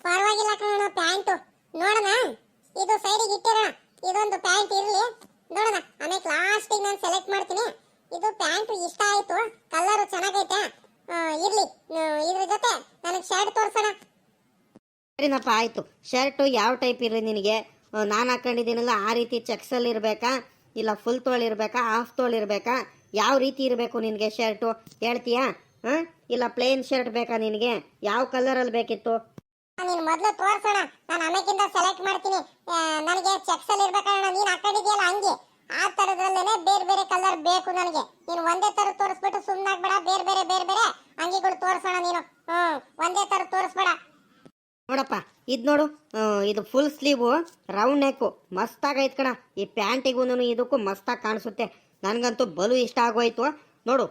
ಪರವಾಗಿಲ್ಲ ಕಣ ಪ್ಯಾಂಟು. ನೋಡೋಣ, ಇದು ಸೈಡಿಗೆ ಇಟ್ಟಿರೋಣ. ಇದೊಂದು ಪ್ಯಾಂಟ್ ಇರ್ಲಿ. ನೋಡೋಣ. ಆಮೇಲೆ ಲಾಸ್ಟಿಗೆ ನಾನು ಸೆಲೆಕ್ಟ್ ಮಾಡ್ತೀನಿ. ಇದು ಪ್ಯಾಂಟ್ ಇಷ್ಟ ಆಯ್ತು. ಕಲರ್ ಚೆನ್ನಾಗೈತೆ. ಇರ್ಲಿ. ಇದ್ರ ಜೊತೆ ನನಗೆ ಶರ್ಟ್ ತೋರ್ಸೋಣ. ಸರಿನಪ್ಪ, ಆಯಿತು. ಶರ್ಟು ಯಾವ ಟೈಪ್ ಇರಲಿ ನಿನಗೆ? ನಾನು ಹಾಕೊಂಡಿದ್ದೀನಲ್ಲ, ಆ ರೀತಿ ಚೆಕ್ಸಲ್ಲಿ ಇರಬೇಕಾ? ಇಲ್ಲ ಫುಲ್ ತೋಳಿರ್ಬೇಕಾ ಹಾಫ್ ತೋಳಿರ್ಬೇಕಾ ಯಾವ ರೀತಿ ಇರಬೇಕು ನಿನಗೆ ಶರ್ಟು ಹೇಳ್ತೀಯಾ? ಹಾಂ? ಇಲ್ಲ ಪ್ಲೇನ್ ಶರ್ಟ್ ಬೇಕಾ ನಿನಗೆ? ಯಾವ ಕಲರಲ್ಲಿ ಬೇಕಿತ್ತು? ನೀನು ಮೊದಲು ತೋರ್ಸೋಣ. ನಾನು ಆಮೇಕಿಂದ ಸೆಲೆಕ್ಟ್ ಮಾಡ್ತೀನಿ. ನನಗೆ ಚೆಕ್ಸ್ ಅಲ್ಲಿ ಇರ್ಬೇಕಣ್ಣ. ನೀನು ಹಾಕೊಂಡಿದ್ಯಲ್ಲ ಹಂಗೆ. ಆ ತರದಲ್ಲೇನೆ ಬೇರೆ ಬೇರೆ ಕಲರ್ ಬೇಕು ನನಗೆ. ನೀನು ಒಂದೇ ತರ ತೋರಿಸ್ಬಿಟ್ಟು ಸುಮ್ಮನಾಗ್ಬೇಡ ಬೇರೆ ಬೇರೆ ಬೇರೆ ಬೇರೆ. ಅಂಗಿಗಳು ತೋರಿಸೋಣ ನೀನು. ಹ್ಮ್, ಒಂದೇ ತರ ತೋರಿಸ್ಬೇಡ. ನೋಡಪ್ಪ, ಇದು ನೋಡು. ಇದು ಫುಲ್ ಸ್ಲೀವು ರೌಂಡ್ ನೆಕ್ಕು ಮಸ್ತಾಗೈತೆ ಕಣ. ಈ ಪ್ಯಾಂಟಿಗೂ ಇದಕ್ಕೂ ಮಸ್ತಾಗಿ ಕಾಣಿಸುತ್ತೆ. ನನಗಂತೂ ಬಲು ಇಷ್ಟ ಆಗೋಯ್ತು. ನೋಡು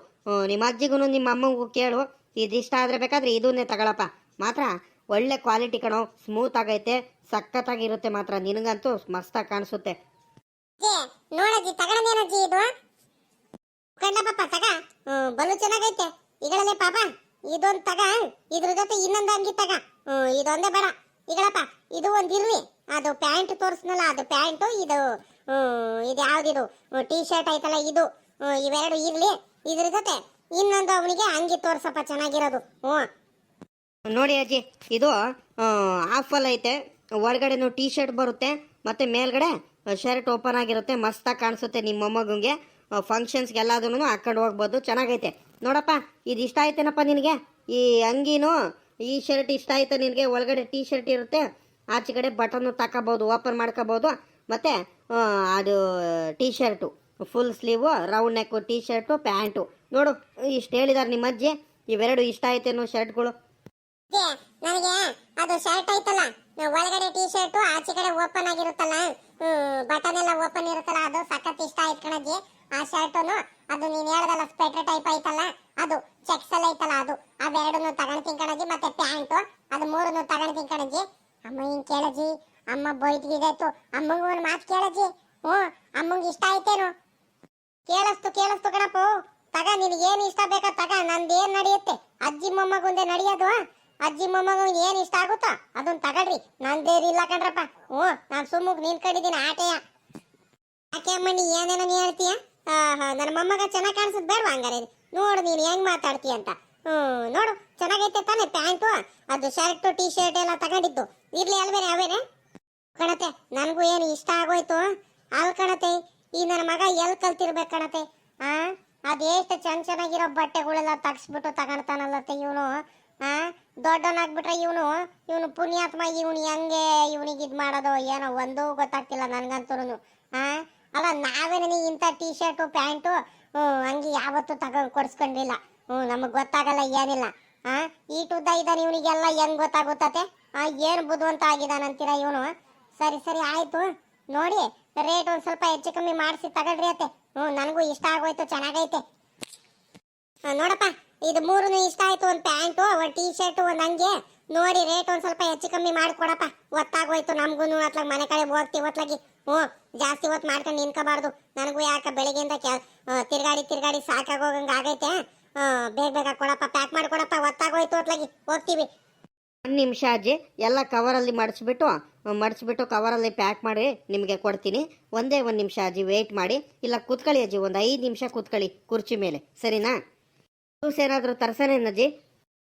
ನಿಮ್ಮ ಅಜ್ಜಿಗೂ ನಿಮ್ಮ ಅಮ್ಮಗೂ ಕೇಳು. ಇದಿಷ್ಟ ಆದರೆ ಬೇಕಾದ್ರೆ ಇದನ್ನೇ ತಗೊಳಪ್ಪ. ಮಾತ್ರ ಒಳ್ಳೆ ಕ್ವಾಲಿಟಿ ಕಣೋ ಸ್ಮೂತ್ ಆಗೈತೆ, ಸಖತ್ತಾಗಿರುತ್ತೆ ಮಾತ್ರ. ನಿನಗಂತೂ ಮಸ್ತಾಗಿ ಕಾಣಿಸುತ್ತೆ. ನೋಡಜ್ಜಿ ತಗೊಂಡೇನಜ್ಜಿ ಇದು? ಕಂಡ ಪಾಪ, ತಗ. ಬಲು ಚೆನ್ನಾಗೈತೆ. ಈಗಳಲ್ಲೇ ಪಾಪ, ಇದೊಂದ್ ತಗ, ಇದ್ರ ಜೊತೆ ಇನ್ನೊಂದು ಅಂಗಿ ತಗ. ಇದೊಂದೇ ಬೇಡ. ಈಗಳಪ್ಪ ಇದು ಒಂದ್ ಇರ್ಲಿ. ಅದು ಪ್ಯಾಂಟ್ ತೋರಿಸ್ನಲ್ಲ, ಅದು ಪ್ಯಾಂಟು, ಇದು ಇದು ಯಾವ್ದಿದು? ಟೀ ಶರ್ಟ್ ಐತಲ್ಲ ಇದು. ಇವೆರಡು ಇರ್ಲಿ. ಇದ್ರ ಜೊತೆ ಇನ್ನೊಂದು ಅವನಿಗೆ ಅಂಗಿ ತೋರ್ಸಪ್ಪ, ಚೆನ್ನಾಗಿರೋದು. ಹ್ಞೂ ನೋಡಿ ಅಜ್ಜಿ, ಇದು ಆಫಲ್ ಐತೆ. ಒಳಗಡೆನು ಟೀ ಶರ್ಟ್ ಬರುತ್ತೆ, ಮತ್ತೆ ಮೇಲ್ಗಡೆ ಶರ್ಟ್ ಓಪನ್ ಆಗಿರುತ್ತೆ, ಮಸ್ತಾಗಿ ಕಾಣಿಸುತ್ತೆ ನಿಮ್ಮ ಮೊಮ್ಮಗಂಗೆ. ಫಂಕ್ಷನ್ಸ್ಗೆ ಎಲ್ಲದನ್ನು ಹಾಕೊಂಡು ಹೋಗ್ಬೋದು, ಚೆನ್ನಾಗೈತೆ. ನೋಡಪ್ಪ, ಇದು ಇಷ್ಟ ಆಯ್ತೇನಪ್ಪ ನಿನಗೆ? ಈ ಅಂಗಿನೂ, ಈ ಶರ್ಟ್ ಇಷ್ಟ ಆಯ್ತ ನಿನಗೆ? ಒಳಗಡೆ ಟೀ ಶರ್ಟ್ ಇರುತ್ತೆ, ಆಚೆ ಕಡೆ ಬಟನ್ನು ತಗೋಬೋದು ಓಪನ್ ಮಾಡ್ಕೋಬೋದು, ಮತ್ತು ಅದು T shirt full sleeve round neck T shirt pant ನೋಡು, ಇಷ್ಟು ಹೇಳಿದ್ದಾರೆ ನಿಮ್ಮ ಅಜ್ಜಿ ಇವೆರಡು ಇಷ್ಟ ಆಯ್ತೇನೋ ಶರ್ಟ್ಗಳು ನನಗೆ ಅದು ಶರ್ಟ್ ಐತಲ್ಲ ಒಳಗಡೆ ಟೀ ಶರ್ಟ್ ಆಚೆ ಕಡೆ ಓಪನ್ ಆಗಿರುತ್ತಲ್ಲ ಬಟನ್ ಎಲ್ಲ ಓಪನ್ ಇರುತ್ತಲ್ಲ, ಅದು ಸಖತ್ ಇಷ್ಟ ಆಯ್ತು ಕಣಜ್ಜಿ. ಆ ಶರ್ಟನು ಅದು ನೀನ್ ಹೇಳ್ದಲ್ಲ ಸ್ವೆಟರ್ ಟೈಪ್ ಐತಲ್ಲ ಅದು ಚೆಕ್ಸ್ ಎಲ್ಲ ಐತಲ್ಲ ಅದು. ಅವೆರಡನ್ನು ತಗೊಂಡ್ತೀನಿ ಕಣಜ್ಜಿ, ಮತ್ತೆ ಪ್ಯಾಂಟ್, ಅದು ಮೂರನ್ನು ತಗೊಂಡ್ತೀನಿ ಕಣಜ್ಜಿ. ಅಮ್ಮ ಹಿಂಗ್ ಕೇಳಜ್ಜಿ, ಅಮ್ಮ ಬೈದ್ಗಿದಾಯ್ತು ಅಮ್ಮಂಗೂ ಒಂದು ಮಾತು ಕೇಳಜ್ಜಿ. ಹ್ಞೂ, ಅಮ್ಮಂಗೆ ಇಷ್ಟ ಆಯ್ತೇನು? ಕೇಳಿಸ್ತು ಕೇಳಿಸ್ತು ಕಣಪ್ಪ. ತಗ ನಿನಗೆ ಏನ್ ಇಷ್ಟ ಬೇಕಾ ತಗ, ನಂದೇನ್ ನಡೆಯುತ್ತೆ? ಅಜ್ಜಿ, ಮೊಮ್ಮಗುಂದೆ ನಡೆಯೋದು? ಅಜ್ಜಿ ಮೊಮ್ಮಗ ಏನ್ ಇಷ್ಟ ಆಗುತ್ತೋ ಅದನ್ನ ತಗಳ್ರಿ. ನಂದೇನಿಲ್ಲ ಕಣ್ರಪ್ಪ. ಹ್ಞೂ, ನಾನ್ ಸುಮ್ಮಗ್ ನಿಂತ್ಕೊಂಡಿದ್ದೀನಿ ಆಟೆಯ. ಯಾಕೆ ಅಮ್ಮಣ್ಣಿ ಏನೇನೋ ನೀ ಹೇಳ್ತೀಯ? ನನ್ನ ಮೊಮ್ಮಗ ಚೆನ್ನಾಗಿ ಕಾಣಿಸುತ್ತೆ ಬೇಡವಾ ಹಂಗಾರೆ? ನೋಡು ನೀನು ಹೆಂಗ್ ಮಾತಾಡ್ತೀಯ ಅಂತ. ಹ್ಮ್ ನೋಡು, ಚೆನ್ನಾಗೈತೆ ತಾನೆ ಪ್ಯಾಂಟು, ಅದು ಶರ್ಟ್ ಟಿ ಶರ್ಟ್ ಎಲ್ಲ ತಗೊಂಡಿದ್ದು. ಇರ್ಲಿ ಅಲ್ವೇನೆ ಅವೇನೆ? ಕಣತೆ, ನನಗೂ ಏನು ಇಷ್ಟ ಆಗೋಯ್ತು? ಅಲ್ ಕಣತೆ, ಈ ನನ್ನ ಮಗ ಎಲ್ ಕಲ್ತಿರ್ಬೇಕು ಕಣತೆ? ಆ ಅದೆಷ್ಟು ಚೆನ್ನ ಚೆನ್ನಾಗಿರೋ ಬಟ್ಟೆಗಳೆಲ್ಲ ತಗ್ಸ್ಬಿಟ್ಟು ತಗೊಳ್ತಾನಲ್ಲತ್ತೆ ಇವನು. ಆ ದೊಡ್ಡವನಾಗ್ಬಿಟ್ರೆ ಇವನು ಇವನು ಪುಣ್ಯಾತ್ಮ, ಇವನು ಹೆಂಗೆ ಇವನಿಗೆ ಇದು ಮಾಡೋದು ಏನೋ ಒಂದೂ ಗೊತ್ತಾಗ್ತಿಲ್ಲ ನನಗಂತೂ ಹಾಂ ಅಲ್ಲ, ನಾವೇನೇ ಇಂಥ ಟಿ ಶರ್ಟು ಪ್ಯಾಂಟು, ಹ್ಞೂ, ಹಂಗೆ ಯಾವತ್ತೂ ತಗೊಂಡು ಕೊಡಿಸ್ಕೊಂಡಿಲ್ಲ. ಹ್ಞೂ, ನಮಗೆ ಗೊತ್ತಾಗಲ್ಲ ಏನಿಲ್ಲ. ಆ? ಈಟುದ್ದ ಇದ್ದಾನೆ ಇವನಿಗೆಲ್ಲ ಹೆಂಗೆ ಗೊತ್ತಾಗುತ್ತತೆ? ಹಾಂ ಏನು ಬುದ್ಧಿವಂತ ಆಗಿದ್ದಾನಂತೀರ ಇವನು? ಸರಿ ಸರಿ, ಆಯಿತು. ನೋಡಿ ರೇಟ್ ಒಂದು ಸ್ವಲ್ಪ ಹೆಚ್ಚು ಕಮ್ಮಿ ಮಾಡಿಸಿ ತಗೊಳ್ರಿ ಅತ್ತೆ. ಹ್ಞೂ, ನನಗೂ ಇಷ್ಟ ಆಗೋಯ್ತು, ಚೆನ್ನಾಗೈತೆ. ಹಾಂ ನೋಡಪ್ಪ. ಇದು ಮೂರು ಇಷ್ಟ ಆಯ್ತು ಒಂದು ಪ್ಯಾಂಟು ಒಂದು ಟೀ ಶರ್ಟು ಒಂದು ಹಂಗೆ. ನೋಡಿ ರೇಟ್ ಒಂದು ಸ್ವಲ್ಪ ಹೆಚ್ಚು ಕಮ್ಮಿ ಮಾಡಿಕೊಡಪ್ಪ ಒತ್ತಾಗೋಯ್ತು ನಮಗೂ ಅತ್ಲಾಗ ಮನೆ ಕಡೆ ಹೋಗ್ತೀವಿ ಒತ್ಲಾಗಿ ಹ್ಞೂ ಜಾಸ್ತಿ ಹೊತ್ತು ಮಾಡ್ಕೊಂಡು ನಿಂತ್ಕೋಬಾರ್ದು. ನನಗೂ ಯಾಕೆ ಬೆಳಗ್ಗೆಯಿಂದ ಆ, ತಿರ್ಗಾಡಿ ತಿರ್ಗಾಡಿ ಸಾಕಾಗೋಗಂಗೆ ಆಗೈತೆ. ಬೇಗ ಬೇಗ ಕೊಡಪ್ಪ ಪ್ಯಾಕ್ ಮಾಡಿಕೊಡಪ್ಪ ಒತ್ತಾಗೋಯ್ತು ಒತ್ಲಾಗಿ ಹೋಗ್ತೀವಿ. ಒಂದು ನಿಮಿಷ ಅಜ್ಜಿ ಎಲ್ಲ ಕವರಲ್ಲಿ ಮಡಿಸ್ಬಿಟ್ಟು ಮಡಿಸ್ಬಿಟ್ಟು ಕವರಲ್ಲಿ ಪ್ಯಾಕ್ ಮಾಡಿ ನಿಮಗೆ ಕೊಡ್ತೀನಿ. ಒಂದೇ ಒಂದು ನಿಮಿಷ ಅಜ್ಜಿ ವೆಯ್ಟ್ ಮಾಡಿ. ಇಲ್ಲ ಕೂತ್ಕೊಳ್ಳಿ ಅಜ್ಜಿ ಒಂದು ಐದು ನಿಮಿಷ ಕೂತ್ಕೊಳ್ಳಿ ಕುರ್ಚಿ ಮೇಲೆ. ಸರಿನಾ? ಜ್ಯೂಸ್ ಏನಾದರೂ ತರ್ಸನೇನಜ್ಜಿ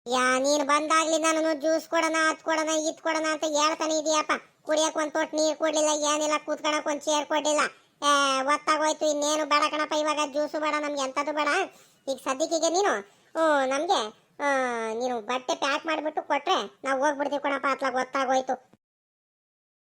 ಯಾ, ನೀನು ಬಂದಾಗ್ಲಿ ನಾನು ಜ್ಯೂಸ್ ಕೊಡೋಣ, ಅದು ಕೊಡೋಣ ಇದ್ ಕೊಡೋಣ ಅಂತ ಹೇಳ್ತಾನೆ ಇದೆಯಪ್ಪ. ಕುಡಿಯಕ್ಕೆ ಒಂದ್ ತೊಟ್ಟು ನೀರು ಕೊಡ್ಲಿಲ್ಲ, ಏನಿಲ್ಲ, ಕೂತ್ಕೊಳಕ್ ಒಂದ್ ಚೇರ್ ಕೊಡ್ಲಿಲ್ಲ. ಒತ್ತಾಗೋಯ್ತು, ಇನ್ನೇನು ಬೇಡ ಕಣಪ್ಪ, ಇವಾಗ ಜ್ಯೂಸು ಬೇಡ, ನಮ್ಗೆ ಎಂಥದ್ದು ಬೇಡ. ಈಗ ಸದ್ಯಕ್ಕೀಗ ನೀನು ಹ್ಞೂ ನಮಗೆ ನೀನು ಬಟ್ಟೆ ಪ್ಯಾಕ್ ಮಾಡಿಬಿಟ್ಟು ಕೊಟ್ಟರೆ ನಾವು ಹೋಗ್ಬಿಡ್ತೀವಿ ಕಣಪ್ಪ, ಅತ್ಲಾಗ ಗೊತ್ತಾಗೋಯ್ತು